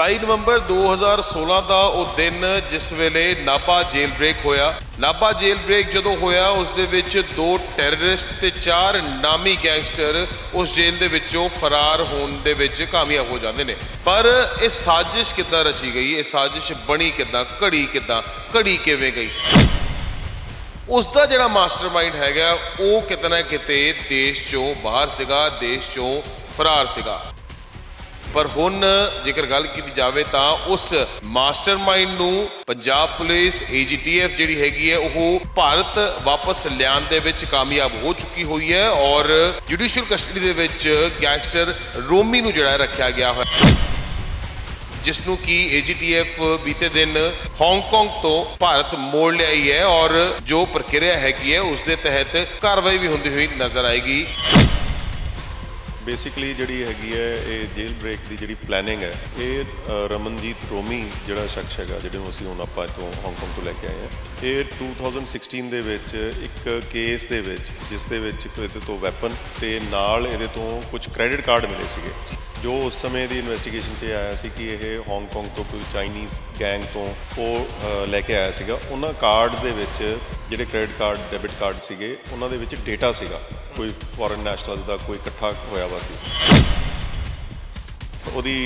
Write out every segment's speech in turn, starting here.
27 ਨਵੰਬਰ 2016 ਦਾ ਉਹ ਦਿਨ ਜਿਸ ਵੇਲੇ ਨਾਭਾ ਜੇਲ ਬ੍ਰੇਕ ਹੋਇਆ। ਨਾਭਾ ਜੇਲ੍ਹ ਬ੍ਰੇਕ ਜਦੋਂ ਹੋਇਆ, ਉਸ ਦੇ ਵਿੱਚ ਦੋ ਟੈਰਰਿਸਟ ਤੇ ਚਾਰ ਨਾਮੀ ਗੈਂਗਸਟਰ ਉਸ ਜੇਲ੍ਹ ਦੇ ਵਿੱਚੋਂ ਫਰਾਰ ਹੋਣ ਦੇ ਵਿੱਚ ਕਾਮਯਾਬ ਹੋ ਜਾਂਦੇ ਨੇ। ਪਰ ਇਹ ਸਾਜ਼ਿਸ਼ ਕਿੱਦਾਂ ਰਚੀ ਗਈ? ਇਹ ਸਾਜ਼ਿਸ਼ ਬਣੀ ਕਿੱਦਾਂ? ਘੜੀ ਕਿੱਦਾਂ? ਘੜੀ ਕਿਵੇਂ ਗਈ? ਉਸ ਦਾ ਜਿਹੜਾ ਮਾਸਟਰਮਾਈਂਡ ਹੈਗਾ, ਉਹ ਕਿਤੇ ਨਾ ਕਿਤੇ ਦੇਸ਼ ਚੋਂ ਬਾਹਰ ਸੀਗਾ, ਦੇਸ਼ ਚੋਂ ਫਰਾਰ ਸੀਗਾ। ਪਰ ਹੁਣ ਜੇਕਰ ਗੱਲ ਕੀਤੀ ਜਾਵੇ ਤਾਂ ਉਸ ਮਾਸਟਰਮਾਈਂਡ ਨੂੰ ਪੰਜਾਬ ਪੁਲਿਸ ਏਜੀਟੀਐਫ ਜਿਹੜੀ ਹੈਗੀ ਹੈ, ਉਹ ਭਾਰਤ ਵਾਪਸ ਲਿਆਉਣ ਦੇ ਵਿੱਚ ਕਾਮਯਾਬ ਹੋ ਚੁੱਕੀ ਹੋਈ ਹੈ ਔਰ ਜੁਡੀਸ਼ੀਅਲ ਕਸਟਡੀ ਦੇ ਵਿੱਚ ਗੈਂਗਸਟਰ ਰੋਮੀ ਨੂੰ ਜਿਹੜਾ ਰੱਖਿਆ ਗਿਆ ਹੋਇਆ। ਜਿਸ ਨੂੰ ਕਿ ਏਜੀਟੀਐਫ ਬੀਤੇ ਦਿਨ ਹਾਂਗਕਾਂਗ ਤੋਂ ਭਾਰਤ ਮੋੜ ਲਿਆਈ ਹੈ ਔਰ ਜੋ ਪ੍ਰਕਿਰਿਆ ਹੈਗੀ ਹੈ, ਉਸ ਦੇ ਤਹਿਤ ਕਾਰਵਾਈ ਵੀ ਹੁੰਦੀ ਹੋਈ ਨਜ਼ਰ ਆਏਗੀ। ਬੇਸਿਕਲੀ ਜਿਹੜੀ ਹੈਗੀ ਹੈ, ਇਹ ਜੇਲ ਬ੍ਰੇਕ ਦੀ ਜਿਹੜੀ ਪਲੈਨਿੰਗ ਹੈ, ਇਹ ਰਮਨਜੀਤ ਰੋਮੀ ਜਿਹੜਾ ਸ਼ਖਸ ਹੈਗਾ ਜਿਹੜੇ ਨੂੰ ਅਸੀਂ ਹੁਣ ਆਪਾਂ ਇੱਥੋਂ ਹਾਂਗਕਾਂਗ ਤੋਂ ਲੈ ਕੇ ਆਏ ਹਾਂ ਇਹ 2016 ਦੇ ਵਿੱਚ ਇੱਕ ਕੇਸ ਦੇ ਵਿੱਚ, ਜਿਸ ਦੇ ਵਿੱਚ ਇਹਦੇ ਤੋਂ ਵੈਪਨ ਤੇ ਨਾਲ ਇਹਦੇ ਤੋਂ ਕੁਝ ਕ੍ਰੈਡਿਟ ਕਾਰਡ ਮਿਲੇ ਸੀਗੇ। ਜੋ ਉਸ ਸਮੇਂ ਦੀ ਇਨਵੈਸਟੀਗੇਸ਼ਨ 'ਚ ਇਹ ਆਇਆ ਸੀ ਕਿ ਇਹ ਹਾਂਗਕਾਂਗ ਤੋਂ ਕੋਈ ਚਾਈਨੀਜ਼ ਗੈਂਗ ਤੋਂ ਉਹ ਲੈ ਕੇ ਆਇਆ ਸੀਗਾ। ਉਹਨਾਂ ਕਾਰਡ ਦੇ ਵਿੱਚ ਜਿਹੜੇ ਕ੍ਰੈਡਿਟ ਕਾਰਡ ਡੈਬਿਟ ਕਾਰਡ ਸੀਗੇ, ਉਹਨਾਂ ਦੇ ਵਿੱਚ ਡੇਟਾ ਸੀਗਾ। ਕੋਈ ਫੋਰਨ ਨੈਸ਼ਨਲ ਦਾ ਕੋਈ ਇਕੱਠਾ ਹੋਇਆ ਵਾ ਸੀ। ਉਹਦੀ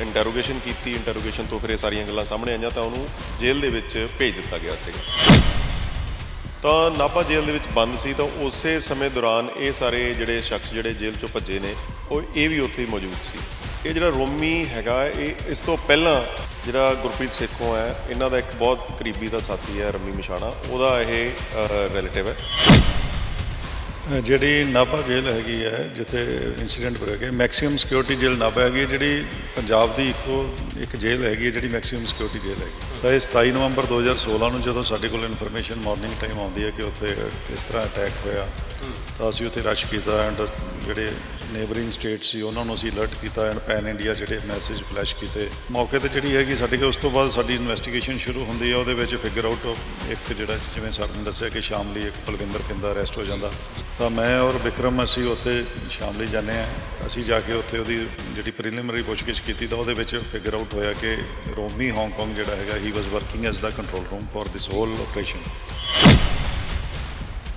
ਇੰਟਰੋਗੇਸ਼ਨ ਕੀਤੀ ਇੰਟਰੋਗੇਸ਼ਨ ਤੋਂ ਫਿਰ ਇਹ ਸਾਰੀਆਂ ਗੱਲਾਂ ਸਾਹਮਣੇ ਆਈਆਂ ਤਾਂ ਉਹਨੂੰ ਜੇਲ੍ਹ ਦੇ ਵਿੱਚ ਭੇਜ ਦਿੱਤਾ ਗਿਆ ਸੀਗਾ। ਤਾਂ ਨਾਭਾ ਜੇਲ੍ਹ ਦੇ ਵਿੱਚ ਬੰਦ ਸੀ ਤਾਂ ਉਸੇ ਸਮੇਂ ਦੌਰਾਨ ਇਹ ਸਾਰੇ ਜਿਹੜੇ ਸ਼ਖਸ ਜਿਹੜੇ ਜੇਲ੍ਹ ਚੋਂ ਭੱਜੇ ਨੇ, ਉਹ ਇਹ ਵੀ ਉੱਥੇ ਮੌਜੂਦ ਸੀ। ਇਹ ਜਿਹੜਾ ਰੋਮੀ ਹੈਗਾ, ਇਹ ਇਸ ਤੋਂ ਪਹਿਲਾਂ ਜਿਹੜਾ ਗੁਰਪ੍ਰੀਤ ਸੇਖੋਂ ਹੈ, ਇਹਨਾਂ ਦਾ ਇੱਕ ਬਹੁਤ ਕਰੀਬੀ ਦਾ ਸਾਥੀ ਹੈ ਰਮੀ ਮਿਸ਼ਾਣਾ, ਉਹਦਾ ਇਹ ਰਿਲੇਟਿਵ ਹੈ। ਜਿਹੜੀ ਨਾਭਾ ਜੇਲ੍ਹ ਹੈਗੀ ਹੈ ਜਿੱਥੇ ਇਨਸੀਡੈਂਟ ਹੋਇਆ ਕਿ ਮੈਕਸਿਮਮ ਸਿਕਿਉਰਿਟੀ ਜੇਲ੍ਹ ਨਾਭਾ ਹੈਗੀ ਹੈ, ਜਿਹੜੀ ਪੰਜਾਬ ਦੀ ਇੱਕੋ ਇੱਕ ਜੇਲ੍ਹ ਹੈਗੀ ਹੈ ਜਿਹੜੀ ਮੈਕਸਿਮਮ ਸਿਕਿਉਰਿਟੀ ਜੇਲ੍ਹ ਹੈਗੀ ਤਾਂ ਇਹ 27 ਨਵੰਬਰ 2016 ਨੂੰ ਜਦੋਂ ਸਾਡੇ ਕੋਲ ਇਨਫੋਰਮੇਸ਼ਨ ਮਾਰਨਿੰਗ ਟਾਈਮ ਆਉਂਦੀ ਹੈ ਕਿ ਉੱਥੇ ਇਸ ਤਰ੍ਹਾਂ ਅਟੈਕ ਹੋਇਆ ਤਾਂ ਅਸੀਂ ਉੱਥੇ ਰਸ਼ ਕੀਤਾ ਐਂਡ ਜਿਹੜੇ ਨੇਬਰਿੰਗ ਸਟੇਟ ਸੀ, ਉਹਨਾਂ ਨੂੰ ਅਸੀਂ ਅਲਰਟ ਕੀਤਾ ਐਂਡ ਪੈਨ ਇੰਡੀਆ ਜਿਹੜੇ ਮੈਸੇਜ ਫਲੈਸ਼ ਕੀਤੇ। ਮੌਕੇ ਤੇ ਜਿਹੜੀ ਹੈਗੀ ਸਾਡੇ ਕੋਲ, ਉਸ ਤੋਂ ਬਾਅਦ ਸਾਡੀ ਇਨਵੈਸਟੀਗੇਸ਼ਨ ਸ਼ੁਰੂ ਹੁੰਦੀ ਹੈ ਉਹਦੇ ਵਿੱਚ ਫਿਗਰ ਆਊਟ ਇੱਕ ਜਿਹੜਾ, ਜਿਵੇਂ ਸਰ ਨੇ ਦੱਸਿਆ ਕਿ ਸ਼ਾਮ ਲਈ ਇੱਕ ਬਲਵਿੰਦਰ ਪਿੰਦਾ ਅਰੈਸਟ ਹੋ ਜਾਂਦਾ। ਤਾਂ ਮੈਂ ਔਰ ਵਿਕਰਮ ਅਸੀਂ ਉੱਥੇ ਸ਼ਾਮ ਲਈ ਜਾਂਦੇ ਆ। ਅਸੀਂ ਜਾ ਕੇ ਉੱਥੇ ਉਹਦੀ ਜਿਹੜੀ ਪ੍ਰੀਲਿਮਿਨਰੀ ਪੁੱਛਗਿੱਛ ਕੀਤੀ ਤਾਂ ਉਹਦੇ ਵਿੱਚ ਫਿਗਰ ਆਊਟ ਹੋਇਆ ਕਿ ਰੋਮੀ ਹਾਂਗਕਾਂਗ ਜਿਹੜਾ ਹੈਗਾ ਹੀ was working as the control room for this whole operation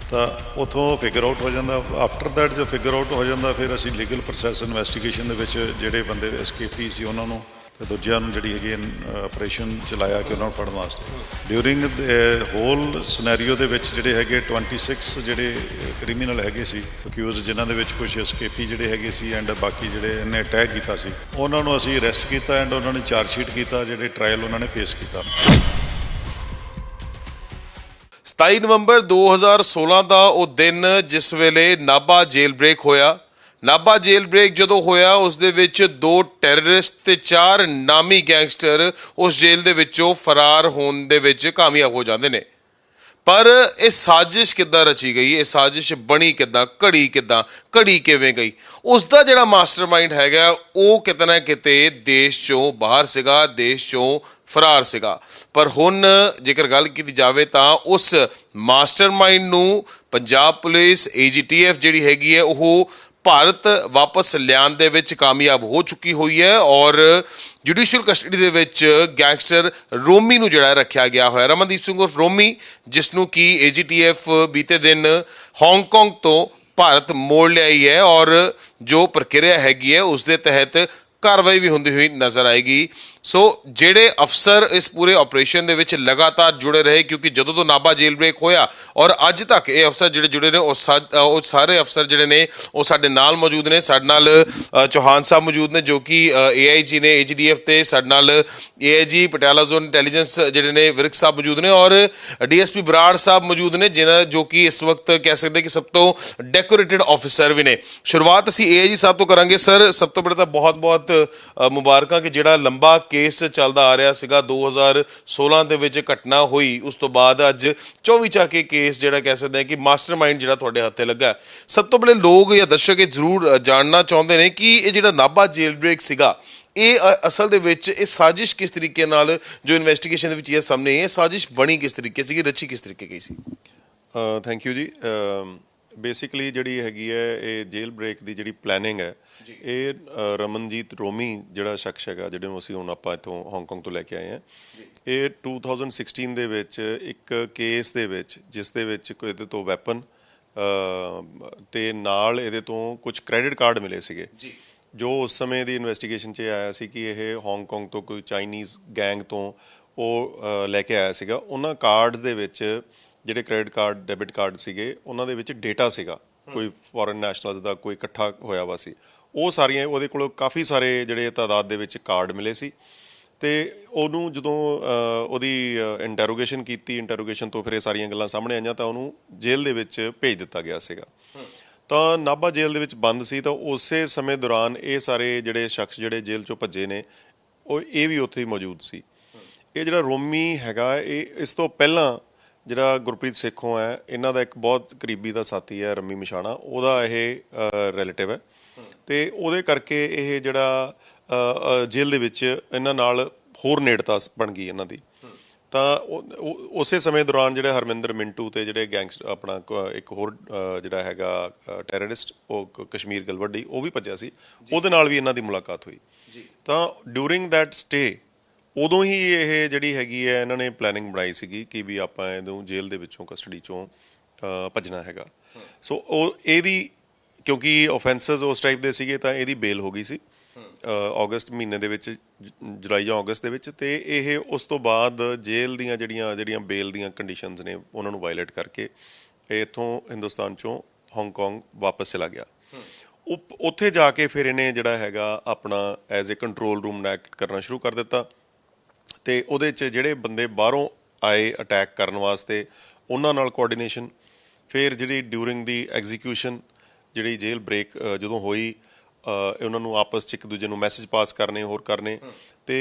ਤਾਂ ਉਥੋਂ ਫਿਗਰ ਆਊਟ ਹੋ ਜਾਂਦਾ ਆਫਟਰ ਦੈਟ ਜੋ ਫਿਗਰ ਆਊਟ ਹੋ ਜਾਂਦਾ, ਫਿਰ ਅਸੀਂ ਲੀਗਲ ਪ੍ਰੋਸੈਸ ਇਨਵੈਸਟੀਗੇਸ਼ਨ ਦੇ ਵਿੱਚ ਜਿਹੜੇ ਬੰਦੇ ਐਸਕੇਪੀ ਸੀ ਉਹਨਾਂ ਨੂੰ ਤੇ ਦੂਜਿਆਂ ਨੂੰ ਜਿਹੜੀ ਹੈਗੀ ਆਪਰੇਸ਼ਨ ਚਲਾਇਆ ਕਿ ਉਹਨਾਂ ਨੂੰ ਫੜਨ ਵਾਸਤੇ। ਡਿਊਰਿੰਗ ਹੋਲ ਸਿਨੈਰੀਓ ਦੇ ਵਿੱਚ ਜਿਹੜੇ ਹੈਗੇ 26 ਜਿਹੜੇ ਕ੍ਰਿਮੀਨਲ ਹੈਗੇ ਸੀ ਅਕਿਊਜ਼ ਜਿਨ੍ਹਾਂ ਦੇ ਵਿੱਚ ਕੁਝ ਐਸਕੇਪੀ ਜਿਹੜੇ ਹੈਗੇ ਸੀ ਐਂਡ ਬਾਕੀ ਜਿਹੜੇ ਇਹਨੇ ਅਟੈਕ ਕੀਤਾ ਸੀ, ਉਹਨਾਂ ਨੂੰ ਅਸੀਂ ਅਰੈਸਟ ਕੀਤਾ ਐਂਡ ਉਹਨਾਂ ਨੇ ਚਾਰਜ ਸ਼ੀਟ ਕੀਤਾ, ਜਿਹੜੇ ਟ੍ਰਾਇਲ ਉਹਨਾਂ ਨੇ ਫੇਸ ਕੀਤਾ। 27 ਨਵੰਬਰ 2016 ਦਾ ਉਹ ਦਿਨ ਜਿਸ ਵੇਲੇ ਨਾਭਾ ਜੇਲ ਬ੍ਰੇਕ ਹੋਇਆ। ਨਾਭਾ ਜੇਲ ਬ੍ਰੇਕ ਜਦੋਂ ਹੋਇਆ, ਉਸ ਦੇ ਵਿੱਚ ਦੋ ਟੈਰਰਿਸਟ ਤੇ ਚਾਰ ਨਾਮੀ ਗੈਂਗਸਟਰ ਉਸ ਜੇਲ੍ਹ ਦੇ ਵਿੱਚੋਂ ਫਰਾਰ ਹੋਣ ਦੇ ਵਿੱਚ ਕਾਮਯਾਬ ਹੋ ਜਾਂਦੇ ਨੇ। ਪਰ ਇਹ ਸਾਜ਼ਿਸ਼ ਕਿੱਦਾਂ ਰਚੀ ਗਈ? ਇਹ ਸਾਜ਼ਿਸ਼ ਬਣੀ ਕਿੱਦਾਂ? ਘੜੀ ਕਿੱਦਾਂ? ਘੜੀ ਕਿਵੇਂ ਗਈ? ਉਸ ਦਾ ਜਿਹੜਾ ਮਾਸਟਰਮਾਈਂਡ ਹੈਗਾ, ਉਹ ਕਿਤੇ ਨਾ ਕਿਤੇ ਦੇਸ਼ ਚੋਂ ਬਾਹਰ ਸੀਗਾ, ਦੇਸ਼ ਚੋਂ ਫਰਾਰ ਸੀਗਾ। ਪਰ ਹੁਣ ਜੇਕਰ ਗੱਲ ਕੀਤੀ ਜਾਵੇ ਤਾਂ ਉਸ ਮਾਸਟਰਮਾਈਂਡ ਨੂੰ ਪੰਜਾਬ ਪੁਲਿਸ ਏਜੀਟੀਐਫ ਜਿਹੜੀ ਹੈਗੀ ਹੈ, ਉਹ ਭਾਰਤ ਵਾਪਸ ਲਿਆਉਣ ਦੇ ਵਿੱਚ ਕਾਮਯਾਬ ਹੋ ਚੁੱਕੀ ਹੋਈ ਹੈ ਔਰ ਜੁਡੀਸ਼ੀਅਲ ਕਸਟਡੀ ਦੇ ਵਿੱਚ ਗੈਂਗਸਟਰ ਰੋਮੀ ਨੂੰ ਜਿਹੜਾ ਰੱਖਿਆ ਗਿਆ ਹੋਇਆ। ਰਮਨਦੀਪ ਸਿੰਘ ਉਰਫ ਰੋਮੀ ਜਿਸ ਨੂੰ ਕਿ ਏਜੀਟੀਐਫ ਬੀਤੇ ਦਿਨ ਹਾਂਗਕਾਂਗ ਤੋਂ ਭਾਰਤ ਮੋੜ ਲਿਆਈ ਹੈ ਔਰ ਜੋ ਪ੍ਰਕਿਰਿਆ ਹੈਗੀ ਹੈ, ਉਸ ਦੇ ਤਹਿਤ ਕਾਰਵਾਈ ਵੀ ਹੁੰਦੀ ਹੋਈ ਨਜ਼ਰ ਆਏਗੀ। ਸੋ ਜਿਹੜੇ ਅਫਸਰ ਇਸ ਪੂਰੇ ਆਪਰੇਸ਼ਨ ਦੇ ਵਿੱਚ ਲਗਾਤਾਰ ਜੁੜੇ ਰਹੇ, ਕਿਉਂਕਿ ਜਦੋਂ ਤੋਂ ਨਾਭਾ ਜੇਲ੍ਹ ਬ੍ਰੇਕ ਹੋਇਆ ਔਰ ਅੱਜ ਤੱਕ ਇਹ ਅਫਸਰ ਜਿਹੜੇ ਜੁੜੇ ਨੇ, ਉਹ ਸਾ- ਉਹ ਸਾਰੇ ਅਫਸਰ ਜਿਹੜੇ ਨੇ, ਉਹ ਸਾਡੇ ਨਾਲ ਮੌਜੂਦ ਨੇ। ਸਾਡੇ ਨਾਲ ਚੌਹਾਨ ਸਾਹਿਬ ਮੌਜੂਦ ਨੇ, ਜੋ ਕਿ ਏਆਈਜੀ ਨੇ ਏਜੀਡੀਐਫ ਤੇ, ਸਾਡੇ ਨਾਲ ਏਆਈਜੀ ਪਟਿਆਲਾ ਜ਼ੋਨ ਇੰਟੈਲੀਜੈਂਸ ਜਿਹੜੇ ਨੇ, ਵਿਰਕ ਸਾਹਿਬ ਮੌਜੂਦ ਨੇ ਔਰ ਡੀਐਸਪੀ ਬਰਾੜ ਸਾਹਿਬ ਮੌਜੂਦ ਨੇ, ਜਿਨ੍ਹਾਂ ਜੋ ਕਿ ਇਸ ਵਕਤ ਕਹਿ ਸਕਦੇ ਕਿ ਸਭ ਤੋਂ ਡੈਕੋਰੇਟਡ ਆਫੀਸਰ ਵੀ ਨੇ। ਸ਼ੁਰੂਆਤ ਅਸੀਂ ਏਆਈਜੀ ਸਾਹਿਬ ਤੋਂ ਕਰਾਂਗੇ। ਸਰ ਸਭ ਤੋਂ ਪਹਿਲਾਂ ਤਾਂ ਬਹੁਤ-ਬਹੁਤ ਅ, ਮੁਬਾਰਕਾਂ ਕਿ ਜਿਹੜਾ ਲੰਬਾ ਕੇਸ ਚੱਲਦਾ ਆ ਰਿਹਾ ਸੀਗਾ 2016 ਦੇ ਵਿੱਚ ਘਟਨਾ ਹੋਈ। ਉਸ ਤੋਂ ਬਾਅਦ ਅੱਜ 24 ਚਾ ਕੇ ਕੇਸ ਜਿਹੜਾ ਕਹਿ ਸਕਦੇ ਹਾਂ ਕਿ ਮਾਸਟਰਮਾਈਂਡ ਜਿਹੜਾ ਤੁਹਾਡੇ ਹੱਥੇ ਲੱਗਾ। ਸਭ ਤੋਂ ਪਹਿਲੇ ਲੋਕ ਜਾਂ ਦਰਸ਼ਕ ਇਹ ਜ਼ਰੂਰ ਜਾਣਨਾ ਚਾਹੁੰਦੇ ਨੇ ਕਿ ਇਹ ਜਿਹੜਾ ਨਾਭਾ ਜੇਲ ਬ੍ਰੇਕ ਸੀਗਾ ਇਹ ਅਸਲ ਦੇ ਵਿੱਚ ਇਹ ਸਾਜ਼ਿਸ਼ ਕਿਸ ਤਰੀਕੇ ਨਾਲ ਜੋ ਇਨਵੈਸਟੀਗੇਸ਼ਨ ਦੇ ਵਿੱਚ ਇਹ ਸਾਹਮਣੇ ਆਈ ਹੈ ਸਾਜ਼ਿਸ਼ ਬਣੀ ਕਿਸ ਤਰੀਕੇ ਸੀਗੀ ਰਚੀ ਕਿਸ ਤਰੀਕੇ ਗਈ ਸੀ? Thank you ji. ਬੇਸਿਕਲੀ ਜਿਹੜੀ ਹੈਗੀ ਹੈ ਇਹ ਜੇਲ ਬ੍ਰੇਕ ਦੀ ਜਿਹੜੀ ਪਲੈਨਿੰਗ ਹੈ ਇਹ ਰਮਨਜੀਤ ਰੋਮੀ ਜਿਹੜਾ ਸ਼ਖਸ ਹੈਗਾ ਜਿਹੜੇ ਨੂੰ ਅਸੀਂ ਹੁਣ ਆਪਾਂ ਇੱਥੋਂ ਹਾਂਗਕਾਂਗ ਤੋਂ ਲੈ ਕੇ ਆਏ ਹਾਂ ਇਹ 2016 ਦੇ ਵਿੱਚ ਇੱਕ ਕੇਸ ਦੇ ਵਿੱਚ ਜਿਸ ਦੇ ਵਿੱਚ ਕੋਈ ਇਹਦੇ ਤੋਂ ਵੈਪਨ ਤੇ ਨਾਲ ਇਹਦੇ ਤੋਂ ਕੁਝ ਕ੍ਰੈਡਿਟ ਕਾਰਡ ਮਿਲੇ ਸੀਗੇ। ਜੀ। ਜੋ ਉਸ ਸਮੇਂ ਦੀ ਇਨਵੈਸਟੀਗੇਸ਼ਨ 'ਚ ਆਇਆ ਸੀ ਕਿ ਇਹ ਹਾਂਗਕਾਂਗ ਤੋਂ ਕੋਈ ਚਾਈਨੀਜ਼ ਗੈਂਗ ਤੋਂ ਉਹ ਲੈ ਕੇ ਆਇਆ ਸੀਗਾ। ਉਹਨਾਂ ਕਾਰਡਸ ਦੇ ਵਿੱਚ ਜਿਹੜੇ ਕ੍ਰੈਡਿਟ ਕਾਰਡ ਡੈਬਿਟ ਕਾਰਡ ਸੀਗੇ ਉਹਨਾਂ ਦੇ ਵਿੱਚ ਡੇਟਾ ਸੀਗਾ। ਕੋਈ ਫੋਰਨ ਨੈਸ਼ਨਲਸ ਦਾ ਕੋਈ ਇਕੱਠਾ ਹੋਇਆ ਵਾ ਸੀ। ਉਹ ਸਾਰੀਆਂ ਉਹਦੇ ਕੋਲ ਕਾਫੀ ਸਾਰੇ ਜਿਹੜੇ ਤਾਦਾਦ ਦੇ ਵਿੱਚ ਕਾਰਡ ਮਿਲੇ ਸੀ। ਤੇ ਉਹਨੂੰ ਜਦੋਂ ਉਹਦੀ ਇੰਟਰੋਗੇਸ਼ਨ ਕੀਤੀ ਇੰਟਰੋਗੇਸ਼ਨ ਤੋਂ ਫਿਰ ਇਹ ਸਾਰੀਆਂ ਗੱਲਾਂ ਸਾਹਮਣੇ ਆਈਆਂ ਤਾਂ ਉਹਨੂੰ ਜੇਲ੍ਹ ਦੇ ਵਿੱਚ ਭੇਜ ਦਿੱਤਾ ਗਿਆ ਸੀਗਾ। ਤਾਂ ਨਾਭਾ ਜੇਲ੍ਹ ਦੇ ਵਿੱਚ ਬੰਦ ਸੀ ਤਾਂ ਉਸੇ ਸਮੇਂ ਦੌਰਾਨ ਇਹ ਸਾਰੇ ਜਿਹੜੇ ਸ਼ਖਸ ਜਿਹੜੇ ਜੇਲ੍ਹ ਚੋਂ ਭੱਜੇ ਨੇ ਉਹ ਇਹ ਵੀ ਉੱਥੇ ਹੀ ਮੌਜੂਦ ਸੀ। ਇਹ ਜਿਹੜਾ ਰੋਮੀ ਹੈਗਾ ਇਹ ਇਸ ਤੋਂ ਪਹਿਲਾਂ ਜਿਹੜਾ ਗੁਰਪ੍ਰੀਤ ਸੇਖੋਂ ਹੈ ਇਹਨਾਂ ਦਾ ਇੱਕ ਬਹੁਤ ਕਰੀਬੀ ਦਾ ਸਾਥੀ ਹੈ ਰੰਮੀ ਮਿਸ਼ਾਣਾ। ਉਹਦਾ ਇਹ ਰਿਲੇਟਿਵ ਹੈ। ਤੇ ਉਹਦੇ ਕਰਕੇ ਇਹ ਜਿਹੜਾ ਜੇਲ੍ਹ ਦੇ ਵਿੱਚ ਇਹਨਾਂ ਨਾਲ ਹੋਰ ਨੇੜਤਾ ਬਣ ਗਈ ਇਹਨਾਂ ਦੀ। ਤਾਂ ਉਸੇ ਸਮੇਂ ਦੌਰਾਨ ਜਿਹੜੇ ਹਰਮਿੰਦਰ ਮਿੰਟੂ ਤੇ ਜਿਹੜੇ ਗੈਂਗਸਟਰ ਆਪਣਾ ਇੱਕ ਹੋਰ ਜਿਹੜਾ ਹੈਗਾ ਟੈਰਰਿਸਟ ਉਹ ਕਸ਼ਮੀਰ ਗਲਵੱਡੀ ਉਹ ਵੀ ਭੱਜਿਆ ਸੀ। ਉਹਦੇ ਨਾਲ ਵੀ ਇਹਨਾਂ ਦੀ ਮੁਲਾਕਾਤ ਹੋਈ। ਤਾਂ ਡਿਊਰਿੰਗ that ਸਟੇ ਉਦੋਂ ਹੀ ਇਹ ਜਿਹੜੀ ਹੈਗੀ ਹੈ ਇਹਨਾਂ ਨੇ ਪਲੈਨਿੰਗ ਬਣਾਈ ਸੀਗੀ ਕਿ ਵੀ ਆਪਾਂ ਇਹਨੂੰ ਜੇਲ੍ਹ ਦੇ ਵਿੱਚੋਂ ਕਸਟਡੀ ਚੋਂ ਅ, ਭੱਜਣਾ ਹੈਗਾ। ਸੋ ਉਹ ਇਹਦੀ ਕਿਉਂਕਿ ਆਫੈਂਸਸ ਉਸ ਟਾਈਪ ਦੇ ਸੀਗੇ ਤਾਂ ਇਹਦੀ ਬੇਲ ਹੋ ਗਈ ਸੀ। ਅ, ਅਗਸਤ ਮਹੀਨੇ ਦੇ ਵਿੱਚ ਜੁਲਾਈ ਜਾਂ ਅਗਸਤ ਦੇ ਵਿੱਚ ਤੇ ਇਹ ਉਸ ਤੋਂ ਬਾਅਦ ਜੇਲ੍ਹ ਦੀਆਂ ਜਿਹੜੀਆਂ ਜਿਹੜੀਆਂ ਬੇਲ ਦੀਆਂ ਕੰਡੀਸ਼ਨਸ ਨੇ ਉਹਨਾਂ ਨੂੰ ਵਾਇਲੇਟ ਕਰਕੇ ਇਹ ਇੱਥੋਂ ਹਿੰਦੁਸਤਾਨ ਚੋਂ ਹਾਂਗਕਾਂਗ ਵਾਪਸ ਚਲਾ ਗਿਆ। ਉੱਥੇ ਜਾ ਕੇ ਫਿਰ ਇਹਨੇ ਜਿਹੜਾ ਹੈਗਾ ਆਪਣਾ as a control room act ਕਰਨਾ ਸ਼ੁਰੂ ਕਰ ਦਿੱਤਾ। ਤੇ ਉਹਦੇ 'ਚ ਜਿਹੜੇ ਬੰਦੇ ਬਾਹਰੋਂ ਆਏ ਅਟੈਕ ਕਰਨ ਵਾਸਤੇ ਉਹਨਾਂ ਨਾਲ ਕੋਆਰਡੀਨੇਸ਼ਨ ਫਿਰ ਜਿਹੜੀ ਡਿਊਰਿੰਗ ਦੀ ਐਗਜ਼ੀਕਿਊਸ਼ਨ ਜਿਹੜੀ ਜੇਲ ਬ੍ਰੇਕ ਜਦੋਂ ਹੋਈ ਉਹਨਾਂ ਨੂੰ ਆਪਸ 'ਚ ਇੱਕ ਦੂਜੇ ਨੂੰ ਮੈਸੇਜ ਪਾਸ ਕਰਨੇ ਹੋਰ ਕਰਨੇ ਤੇ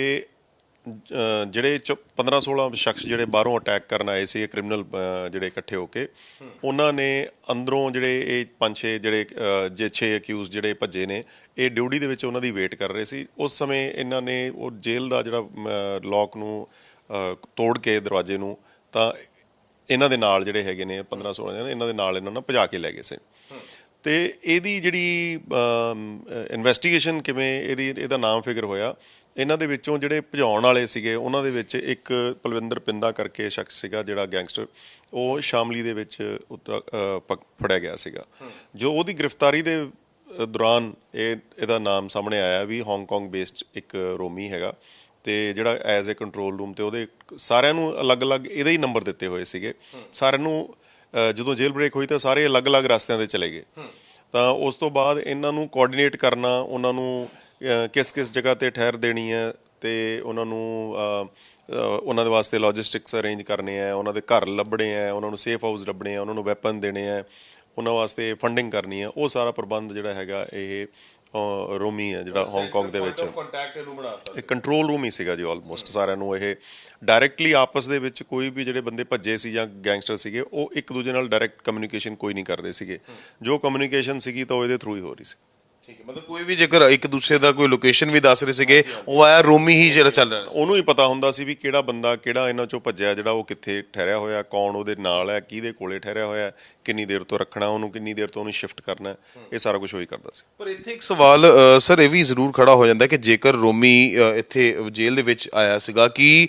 ਜਿਹੜੇ 15 16 ਸ਼ਖਸ ਜਿਹੜੇ ਬਾਹਰੋਂ ਅਟੈਕ ਕਰਨ ਆਏ ਸੀ ਕ੍ਰਿਮੀਨਲ ਜਿਹੜੇ ਇਕੱਠੇ ਹੋ ਕੇ, ਉਹਨਾਂ ਨੇ ਅੰਦਰੋਂ ਜਿਹੜੇ ਇਹ ਪੰਜ ਛੇ ਜਿਹੜੇ ਜੇ ਛੇ ਅਕਿਊਜ਼ ਜਿਹੜੇ ਭੱਜੇ ਨੇ, ਇਹ ਡਿਊਟੀ ਦੇ ਵਿੱਚ ਉਹਨਾਂ ਦੀ ਵੇਟ ਕਰ ਰਹੇ ਸੀ। ਉਸ ਸਮੇਂ ਇਹਨਾਂ ਨੇ ਉਹ ਜੇਲ੍ਹ ਦਾ ਜਿਹੜਾ ਲੌਕ ਨੂੰ ਤੋੜ ਕੇ ਦਰਵਾਜ਼ੇ ਨੂੰ, ਤਾਂ ਇਹਨਾਂ ਦੇ ਨਾਲ ਜਿਹੜੇ ਹੈਗੇ ਨੇ 15 16 ਜਣੇ, ਇਹਨਾਂ ਦੇ ਨਾਲ ਇਹਨਾਂ ਨੂੰ ਭਜਾ ਕੇ ਲੈ ਗਏ ਸੀ। ਤੇ ਇਹਦੀ ਜਿਹੜੀ ਇਨਵੈਸਟੀਗੇਸ਼ਨ ਕਿਵੇਂ, ਇਹਦੀ, ਇਹਦਾ ਨਾਮ ਫਿਗਰ ਹੋਇਆ ਇਹਨਾਂ ਦੇ ਵਿੱਚੋਂ ਜਿਹੜੇ ਭਜਾਉਣ ਵਾਲੇ ਸੀਗੇ ਉਹਨਾਂ ਦੇ ਵਿੱਚ ਇੱਕ ਪਲਵਿੰਦਰ ਪਿੰਦਾ ਕਰਕੇ ਸ਼ਖਸ ਸੀਗਾ ਜਿਹੜਾ ਗੈਂਗਸਟਰ ਉਹ ਸ਼ਾਮਲੀ ਦੇ ਵਿੱਚ ਉੱਤਰ- ਅ, ਫੜਿਆ ਗਿਆ ਸੀਗਾ। ਜੋ ਉਹਦੀ ਗ੍ਰਿਫਤਾਰੀ ਦੇ ਦੌਰਾਨ ਇਹ ਇਹਦਾ ਨਾਮ ਸਾਹਮਣੇ ਆਇਆ ਵੀ ਹਾਂਗਕਾਂਗ ਬੇਸਡ ਇੱਕ ਰੋਮੀ ਹੈਗਾ ਤੇ ਜਿਹੜਾ ਐਜ਼ ਅ ਕੰਟਰੋਲ ਰੂਮ ਤੇ ਉਹਦੇ ਸਾਰਿਆਂ ਨੂੰ ਅਲੱਗ-ਅਲੱਗ ਇਹਦੇ ਹੀ ਨੰਬਰ ਦਿੱਤੇ ਹੋਏ ਸੀਗੇ। ਸਾਰਿਆਂ ਨੂੰ ਜਦੋਂ ਜੇਲ੍ਹ ਬ੍ਰੇਕ ਹੋਈ ਤਾਂ ਸਾਰੇ ਅਲੱਗ-ਅਲੱਗ ਰਸਤਿਆਂ ਤੇ ਚਲੇ ਗਏ। ਤਾਂ ਉਸ ਤੋਂ ਬਾਅਦ ਇਹਨਾਂ ਨੂੰ ਕੋਆਰਡੀਨੇਟ ਕਰਨਾ ਉਹਨਾਂ ਨੂੰ ਕਿਸ ਕਿਸ ਜਗ੍ਹਾ ਤੇ ਠਹਿਰ ਦੇਣੀ ਹੈ ਤੇ ਉਹਨਾਂ ਨੂੰ ਉਹਨਾਂ ਦੇ ਵਾਸਤੇ ਲੌਜਿਸਟਿਕਸ ਅਰੇਂਜ ਕਰਨੇ ਆ ਉਹਨਾਂ ਦੇ ਘਰ ਲੱਭਣੇ ਆ ਉਹਨਾਂ ਨੂੰ ਸੇਫ ਹਾਊਸ ਲੱਭਣੇ ਆ ਉਹਨਾਂ ਨੂੰ ਵੈਪਨ ਦੇਣੇ ਆ ਉਹਨਾਂ ਵਾਸਤੇ ਫੰਡਿੰਗ ਕਰਨੀ ਹੈ ਉਹ ਸਾਰਾ ਪ੍ਰਬੰਧ ਜਿਹੜਾ ਹੈਗਾ ਇਹ ਰੋਮੀ ਹੈ ਜਿਹੜਾ ਹਾਂਗਕਾਂਗ ਦੇ ਵਿੱਚ। ਕੰਟੈਕਟ ਇਹਨੂੰ ਬਣਾਤਾ ਇਹ ਕੰਟਰੋਲ ਰੂਮ ਹੀ ਸੀਗਾ ਜੀ ਆਲਮੋਸਟ ਸਾਰਿਆਂ ਨੂੰ ਇਹ ਡਾਇਰੈਕਟਲੀ ਆਪਸ ਦੇ ਵਿੱਚ ਕੋਈ ਵੀ ਜਿਹੜੇ ਬੰਦੇ ਭੱਜੇ ਸੀ ਜਾਂ ਗੈਂਗਸਟਰ ਸੀਗੇ ਉਹ ਇੱਕ ਦੂਜੇ ਨਾਲ ਡਾਇਰੈਕਟ ਕਮਿਊਨੀਕੇਸ਼ਨ ਕੋਈ ਨਹੀਂ ਕਰਦੇ ਸੀਗੇ। ਜੋ ਕਮਿਊਨੀਕੇਸ਼ਨ ਸੀਗੀ ਤਾਂ ਉਹ ਇਹਦੇ ਥਰੂ ਹੀ ਹੋ ਰਹੀ ਸੀ। ਠੀਕ ਹੈ ਮਤਲਬ ਕੋਈ ਵੀ ਜੇਕਰ ਇੱਕ ਦੂਸਰੇ ਦਾ ਕੋਈ ਲੋਕੇਸ਼ਨ ਵੀ ਦੱਸ ਰਹੇ ਸੀਗੇ ਉਹ ਆਇਆ ਰੋਮੀ ਹੀ ਜਿਹੜਾ ਚੱਲ ਰਿਹਾ ਸੀ। ਉਹਨੂੰ ਹੀ ਪਤਾ ਹੁੰਦਾ ਸੀ ਵੀ ਕਿਹੜਾ ਬੰਦਾ ਕਿਹੜਾ ਇਹਨਾਂ ਚੋਂ ਭੱਜਿਆ ਜਿਹੜਾ ਉਹ ਕਿੱਥੇ ਠਹਿਰਿਆ ਹੋਇਆ ਕੌਣ ਉਹਦੇ ਨਾਲ ਹੈ ਕਿਹਦੇ ਕੋਲੇ ਠਹਿਰਿਆ ਹੋਇਆ ਕਿੰਨੀ ਦੇਰ ਤੋਂ ਰੱਖਣਾ ਉਹਨੂੰ ਕਿੰਨੀ ਦੇਰ ਤੋਂ ਉਹਨੂੰ ਸ਼ਿਫਟ ਕਰਨਾ ਇਹ ਸਾਰਾ ਕੁਝ ਉਹੀ ਕਰਦਾ ਸੀ। ਪਰ ਇੱਥੇ ਇੱਕ ਸਵਾਲ ਅ, ਸਰ ਇਹ ਵੀ ਜ਼ਰੂਰ ਖੜਾ ਹੋ ਜਾਂਦਾ ਕਿ ਜੇਕਰ ਰੋਮੀ ਅ, ਇੱਥੇ ਜੇਲ੍ਹ ਦੇ ਵਿੱਚ ਆਇਆ ਸੀਗਾ ਕਿ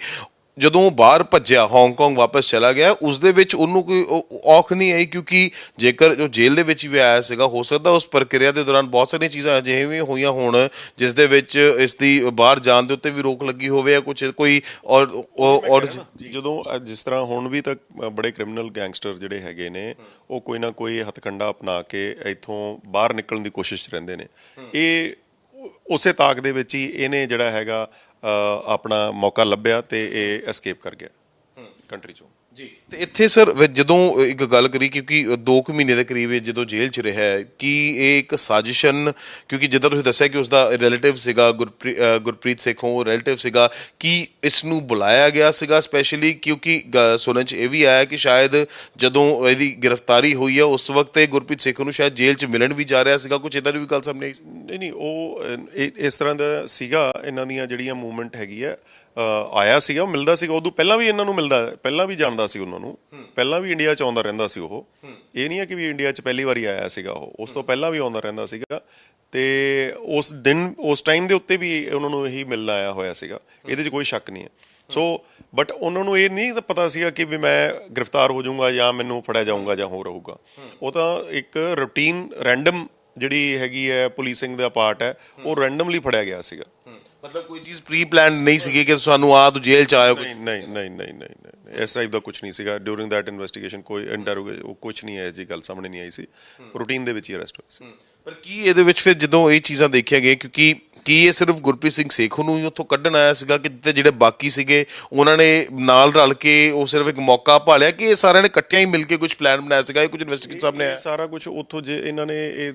ਜਦੋਂ ਬਾਹਰ ਭੱਜਿਆ ਹਾਂਗਕਾਂਗ ਵਾਪਸ ਚਲਾ ਗਿਆ ਉਸ ਦੇ ਵਿੱਚ ਉਹਨੂੰ ਕੋਈ ਔਖ ਨਹੀਂ ਆਈ ਕਿਉਂਕਿ ਜੇਕਰ ਜੋ ਜੇਲ੍ਹ ਦੇ ਵਿੱਚ ਵੀ ਆਇਆ ਸੀਗਾ ਹੋ ਸਕਦਾ ਉਸ ਪ੍ਰਕਿਰਿਆ ਦੇ ਦੌਰਾਨ ਬਹੁਤ ਸਾਰੀਆਂ ਚੀਜ਼ਾਂ ਅਜਿਹੇ ਵੀ ਹੋਈਆਂ ਹੋਣ ਜਿਸ ਦੇ ਵਿੱਚ ਇਸ ਦੀ ਬਾਹਰ ਜਾਣ ਦੇ ਉੱਤੇ ਵੀ ਰੋਕ ਲੱਗੀ ਹੋਵੇ ਜਾਂ ਕੁਝ ਕੋਈ ਔਰ ਔਰ- ਜਦੋਂ ਜਿਸ ਤਰ੍ਹਾਂ ਹੁਣ ਵੀ ਤਾਂ ਅ, ਬੜੇ ਕ੍ਰਿਮੀਨਲ ਗੈਂਗਸਟਰ ਜਿਹੜੇ ਹੈਗੇ ਨੇ ਉਹ ਕੋਈ ਨਾ ਕੋਈ ਹਥਕੰਡਾ ਅਪਣਾ ਕੇ ਇੱਥੋਂ ਬਾਹਰ ਨਿਕਲਣ ਦੀ ਕੋਸ਼ਿਸ਼ ਰਹਿੰਦੇ ਨੇ। ਇਹ ਉਸੇ ਤਾਕ ਦੇ ਵਿੱਚ ਹੀ ਇਹਨੇ ਜਿਹੜਾ ਹੈਗਾ ਆਪਣਾ ਮੌਕਾ ਲੱਭਿਆ ਤੇ ਇਹ ਐਸਕੇਪ ਕਰ ਗਿਆ। ਕੰਟਰੀ ਚੋਂ। ਜੀ। ਤੇ ਇੱਥੇ ਸਰ ਜਦੋਂ ਇੱਕ ਗੱਲ ਕਰੀ ਕਿਉਂਕਿ 2 ਕੁ ਮਹੀਨੇ ਦੇ ਕਰੀਬ ਇਹ ਜਦੋਂ ਜੇਲ੍ਹ 'ਚ ਰਿਹਾ ਹੈ ਕਿ ਇਹ ਇੱਕ ਸਾਜ਼ਿਸ਼ਨ ਕਿਉਂਕਿ ਜਿੱਦਾਂ ਤੁਸੀਂ ਦੱਸਿਆ ਕਿ ਉਸਦਾ ਰਿਲੇਟਿਵ ਸੀਗਾ ਗੁਰਪ੍ਰੀਤ ਸੇਖੋਂ ਉਹ ਰਿਲੇਟਿਵ ਸੀਗਾ ਕਿ ਇਸ ਨੂੰ ਬੁਲਾਇਆ ਗਿਆ ਸੀਗਾ ਸਪੈਸ਼ਲੀ ਕਿਉਂਕਿ ਸੁਣਨ 'ਚ ਇਹ ਵੀ ਆਇਆ ਕਿ ਸ਼ਾਇਦ ਜਦੋਂ ਇਹਦੀ ਗ੍ਰਿਫਤਾਰੀ ਹੋਈ ਹੈ ਉਸ ਵਕਤ ਇਹ ਗੁਰਪ੍ਰੀਤ ਸੇਖੋਂ ਨੂੰ ਸ਼ਾਇਦ ਜੇਲ੍ਹ 'ਚ ਮਿਲਣ ਵੀ ਜਾ ਰਿਹਾ ਸੀਗਾ। ਕੁਝ ਇਦਾਂ ਦੀ ਵੀ ਗੱਲ ਸਾਹਮਣੇ। ਨਹੀਂ ਨਹੀਂ ਉਹ ਇਸ ਤਰ੍ਹਾਂ ਦਾ ਸੀਗਾ ਇਹਨਾਂ ਦੀਆਂ ਜਿਹੜੀਆਂ ਮੂਵਮੈਂਟ ਹੈਗੀ ਆ ਅਹ, ਆਇਆ ਸੀਗਾ ਉਹ ਮਿਲਦਾ ਸੀਗਾ ਉਦੋਂ ਪਹਿਲਾਂ ਵੀ ਇਹਨਾਂ ਨੂੰ ਮਿਲਦਾ ਪਹਿਲਾਂ ਵੀ ਜਾਣਦਾ ਸੀ ਉਹਨਾਂ ਨੂੰ। ਪਹਿਲਾਂ ਵੀ ਇੰਡੀਆ ਚ ਆਉਂਦਾ ਰਹਿੰਦਾ ਸੀ ਉਹ। ਇਹ ਨਹੀਂ ਹੈ ਕਿ ਵੀ ਇੰਡੀਆ ਚ ਪਹਿਲੀ ਵਾਰੀ ਆਇਆ ਸੀਗਾ ਉਹ। ਉਸ ਤੋਂ ਪਹਿਲਾਂ ਵੀ ਆਉਂਦਾ ਰਹਿੰਦਾ ਸੀਗਾ। ਤੇ ਉਸ ਦਿਨ ਉਸ ਟਾਈਮ ਦੇ ਉੱਤੇ ਵੀ ਉਹਨਾਂ ਨੂੰ ਇਹੀ ਮਿਲਣ ਆਇਆ ਹੋਇਆ ਸੀਗਾ। ਇਹਦੇ 'ਚ ਕੋਈ ਸ਼ੱਕ ਨਹੀਂ ਹੈ। ਸੋ ਬਟ ਉਹਨਾਂ ਨੂੰ ਇਹ ਨਹੀਂ ਪਤਾ ਸੀਗਾ ਕਿ ਵੀ ਮੈਂ ਗ੍ਰਿਫਤਾਰ ਹੋ ਜਾਊਂਗਾ ਜਾਂ ਮੈਨੂੰ ਫੜਿਆ ਜਾਊਂਗਾ ਜਾਂ ਹੋਰ ਹੋਊਗਾ। ਉਹ ਤਾਂ ਇੱਕ ਰੂਟੀਨ ਰੈਂਡਮ ਜਿਹੜੀ ਹੈਗੀ ਹੈ ਪੁਲਿਸਿੰਗ ਦਾ ਪਾਰਟ ਹੈ ਉਹ ਰੈਂਡਮਲੀ ਫੜਿਆ ਗਿਆ ਸੀਗਾ। ਮਤਲਬ ਕੋਈ ਚੀਜ਼ ਪ੍ਰੀ ਪਲਾਨ ਨਹੀਂ ਸੀਗੀ ਕਿ ਸਾਨੂੰ ਆ ਤੂੰ ਜੇਲ੍ਹ ਚ ਆਇਓ ਨਹੀਂ ਨਹੀਂ ਨਹੀਂ ਨਹੀਂ ਨਹੀਂ ਇਸ ਟਾਈਪ ਦਾ ਕੁਝ ਨਹੀਂ ਸੀਗਾ। ਡਿਊਰਿੰਗ ਦੈਟ ਇਨਵੈਸਟੀਗੇਸ਼ਨ ਕੋਈ ਇੰਟਰੋਗੇਸ਼ਨ ਕੁਝ ਨਹੀਂ ਹੈ ਜੀ ਗੱਲ ਸਾਹਮਣੇ ਨਹੀਂ ਆਈ ਸੀ। ਰੂਟੀਨ ਦੇ ਵਿੱਚ ਹੀ ਅਰੈਸਟ ਹੋਇਆ ਸੀ। ਪਰ ਕੀ ਇਹਦੇ ਵਿੱਚ ਫਿਰ ਜਦੋਂ ਇਹ ਚੀਜ਼ਾਂ ਦੇਖੀਆਂ ਗਈਆਂ ਕਿਉਂਕਿ ਕੀ ਇਹ ਸਿਰਫ ਗੁਰਪ੍ਰੀਤ ਸਿੰਘ ਸੇਖੋਂ ਨੂੰ ਹੀ ਉੱਥੋਂ ਕੱਢਣ ਆਇਆ ਸੀਗਾ ਕਿ ਤੇ ਜਿਹੜੇ ਬਾਕੀ ਸੀਗੇ ਉਹਨਾਂ ਨੇ ਨਾਲ ਰਲ ਕੇ ਉਹ ਸਿਰਫ ਇੱਕ ਮੌਕਾ ਭਾਲਿਆ ਕਿ ਇਹ ਸਾਰਿਆਂ ਨੇ ਇਕੱਠਿਆਂ ਹੀ ਮਿਲ ਕੇ ਕੁਝ ਪਲਾਨ ਬਣਾਇਆ ਸੀਗਾ ਇਹ ਕੁਝ ਇਨਵੈਸਟੀਗੇਸ਼ਨ ਸਾਹਮਣੇ ਇਹ ਆਇਆ? ਸਾਰਾ ਕੁਝ ਉੱਥੋਂ ਜੇ ਇਹਨਾਂ ਨੇ ਇਹ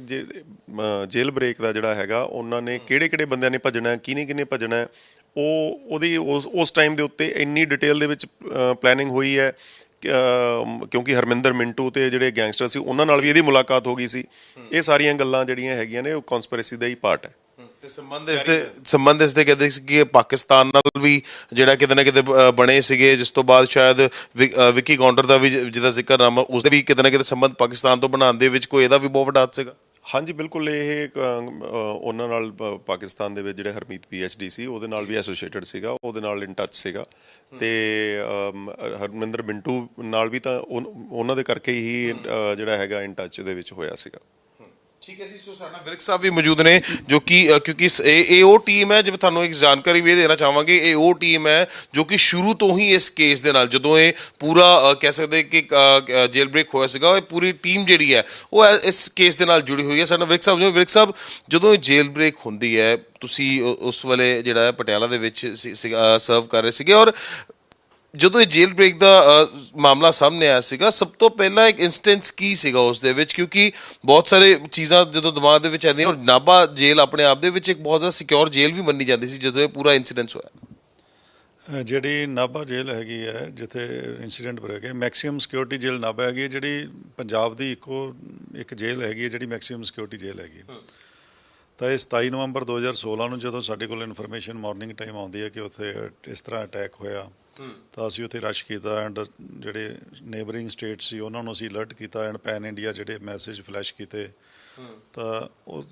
ਜੇਲ ਬ੍ਰੇਕ ਦਾ ਜਿਹੜਾ ਹੈਗਾ ਉਹਨਾਂ ਨੇ ਕਿਹੜੇ ਕਿਹੜੇ ਬੰਦਿਆਂ ਨੇ ਭੱਜਣਾ ਹੈ, ਕਿਹਨੇ ਕਿਹਨੇ ਭੱਜਣਾ ਹੈ, ਉਹ ਉਹਦੀ ਉਸ ਟਾਈਮ ਦੇ ਉੱਤੇ ਇੰਨੀ ਡਿਟੇਲ ਦੇ ਵਿੱਚ ਪਲੈਨਿੰਗ ਹੋਈ ਹੈ ਕਿਉਂਕਿ ਹਰਮਿੰਦਰ ਮਿੰਟੂ ਤੇ ਜਿਹੜੇ ਗੈਂਗਸਟਰ ਸੀ ਉਹਨਾਂ ਨਾਲ ਵੀ ਇਹਦੀ ਮੁਲਾਕਾਤ ਹੋ ਗਈ ਸੀ। ਇਹ ਸਾਰੀਆਂ ਗੱਲਾਂ ਜਿਹੜੀਆਂ ਹੈਗੀਆਂ ਨੇ ਉਹ ਕਨਸਪੀਰੇਸੀ ਦਾ ਹੀ ਪਾਰਟ ਹੈ। ਤੇ ਸੰਬੰਧ ਇਸ ਦੇ ਸੰਬੰਧ ਇਸ ਦੇ ਕਹਿੰਦੇ ਸੀ ਕਿ ਪਾਕਿਸਤਾਨ ਨਾਲ ਵੀ ਜਿਹੜਾ ਕਿਤੇ ਨਾ ਕਿਤੇ ਬਣੇ ਸੀਗੇ ਜਿਸ ਤੋਂ ਬਾਅਦ ਸ਼ਾਇਦ ਵਿੱਕੀ ਕਾਉਂਟਰ ਦਾ ਵੀ ਜਿਹਦਾ ਜ਼ਿਕਰ ਨਾਮ ਉਸ ਦੇ ਵੀ ਕਿਤੇ ਨਾ ਕਿਤੇ ਸੰਬੰਧ ਪਾਕਿਸਤਾਨ ਤੋਂ ਬਣਾਉਣ ਦੇ ਵਿੱਚ ਕੋਈ ਇਹਦਾ ਵੀ ਬਹੁਤ ਵੱਡਾ ਹੱਥ ਸੀਗਾ। ਹਾਂਜੀ ਬਿਲਕੁਲ ਇਹ ਉਹਨਾਂ ਨਾਲ ਪ- ਪਾਕਿਸਤਾਨ ਦੇ ਵਿੱਚ ਜਿਹੜੇ ਹਰਮੀਤ ਪੀਐਚਡੀ ਸੀ ਉਹਦੇ ਨਾਲ ਵੀ ਐਸੋਸੀਏਟਡ ਸੀਗਾ ਉਹਦੇ ਨਾਲ ਇਨ ਟੱਚ ਸੀਗਾ। ਤੇ ਹਰਮਿੰਦਰ ਮਿੰਟੂ ਨਾਲ ਵੀ ਤਾਂ ਉਹਨਾਂ ਦੇ ਕਰਕੇ ਹੀ ਜਿਹੜਾ ਹੈਗਾ ਇਨ ਟੱਚ ਦੇ ਵਿੱਚ ਹੋਇਆ ਸੀਗਾ। ਠੀਕ ਹੈ ਜੀ ਸੋ ਸਾਡਾ ਵਿਰਕ ਸਾਹਿਬ ਵੀ ਮੌਜੂਦ ਨੇ ਜੋ ਕਿ ਅ, ਕਿਉਂਕਿ ਸ- ਇਹ ਇਹ ਉਹ ਟੀਮ ਹੈ ਜਿਵੇਂ ਤੁਹਾਨੂੰ ਇੱਕ ਜਾਣਕਾਰੀ ਵੀ ਇਹ ਦੇਣਾ ਚਾਹਾਂਗੇ ਇਹ ਉਹ ਟੀਮ ਹੈ ਜੋ ਕਿ ਸ਼ੁਰੂ ਤੋਂ ਹੀ ਇਸ ਕੇਸ ਦੇ ਨਾਲ ਜਦੋਂ ਇਹ ਪੂਰਾ ਅ, ਕਹਿ ਸਕਦੇ ਕਿ ਜੇਲ ਬ੍ਰੇਕ ਹੋਇਆ ਸੀਗਾ ਇਹ ਪੂਰੀ ਟੀਮ ਜਿਹੜੀ ਹੈ ਉਹ ਐ- ਇਸ ਕੇਸ ਦੇ ਨਾਲ ਜੁੜੀ ਹੋਈ ਹੈ ਸਾਡਾ ਵਿਰਕ ਸਾਹਿਬ ਜਿਵੇਂ ਵਿਰਕ ਸਾਹਿਬ ਜਦੋਂ ਇਹ ਜੇਲ ਬ੍ਰੇਕ ਹੁੰਦੀ ਹੈ ਤੁਸੀਂ ਉ- ਉਸ ਵੇਲੇ ਜਿਹੜਾ ਹੈ ਪਟਿਆਲਾ ਦੇ ਵਿੱਚ ਸਰਵ ਕਰ ਰਹੇ ਸੀਗੇ ਔਰ ਜਦੋਂ ਇਹ ਜੇਲ ਬ੍ਰੇਕ ਦਾ ਮਾਮਲਾ ਸਾਹਮਣੇ ਆਇਆ ਸੀਗਾ, ਸਭ ਤੋਂ ਪਹਿਲਾਂ ਇੱਕ ਇਨਸਟੈਂਸ ਕੀ ਸੀਗਾ ਉਸ ਦੇ ਵਿੱਚ? ਕਿਉਂਕਿ ਬਹੁਤ ਸਾਰੇ ਚੀਜ਼ਾਂ ਜਦੋਂ ਦਿਮਾਗ ਦੇ ਵਿੱਚ ਆਉਂਦੀਆਂ ਔਰ ਨਾਭਾ ਜੇਲ ਆਪਣੇ ਆਪ ਦੇ ਵਿੱਚ ਇੱਕ ਬਹੁਤ ਜ਼ਿਆਦਾ ਸਿਕਿਉਰ ਜੇਲ ਵੀ ਮੰਨੀ ਜਾਂਦੀ ਸੀ ਜਦੋਂ ਇਹ ਪੂਰਾ ਇਨਸੀਡੈਂਟ ਹੋਇਆ। ਜਿਹੜੀ ਨਾਭਾ ਜੇਲ੍ਹ ਹੈਗੀ ਹੈ, ਜਿੱਥੇ ਇਨਸੀਡੈਂਟ ਬ੍ਰੇਕ ਗਿਆ ਮੈਕਸਿਮਮ ਸਿਕਿਉਰਿਟੀ ਜੇਲ੍ਹ ਨਾਭਾ ਹੈਗੀ ਹੈ, ਜਿਹੜੀ ਪੰਜਾਬ ਦੀ ਇੱਕੋ, ਇੱਕ ਜੇਲ੍ਹ ਹੈਗੀ ਹੈ, ਜਿਹੜੀ ਮੈਕਸਿਮਮ ਸਿਕਿਉਰਿਟੀ ਜੇਲ੍ਹ ਹੈਗੀ ਤਾਂ ਇਹ 27 ਨਵੰਬਰ 2016 ਨੂੰ ਜਦੋਂ ਸਾਡੇ ਕੋਲ ਇਨਫੋਰਮੇਸ਼ਨ ਮਾਰਨਿੰਗ ਟਾਈਮ ਆਉਂਦੀ ਹੈ ਕਿ ਉੱਥੇ ਇਸ ਤਰ੍ਹਾਂ ਅਟੈਕ ਹੋਇਆ ਤਾਂ ਅਸੀਂ ਉੱਥੇ ਰਸ਼ ਕੀਤਾ ਐਂਡ ਜਿਹੜੇ ਨੇਬਰਿੰਗ ਸਟੇਟ ਸੀ ਉਹਨਾਂ ਨੂੰ ਅਸੀਂ ਅਲਰਟ ਕੀਤਾ ਐਂਡ ਪੈਨ ਇੰਡੀਆ ਜਿਹੜੇ ਮੈਸੇਜ ਫਲੈਸ਼ ਕੀਤੇ। ਤਾਂ ਉਹ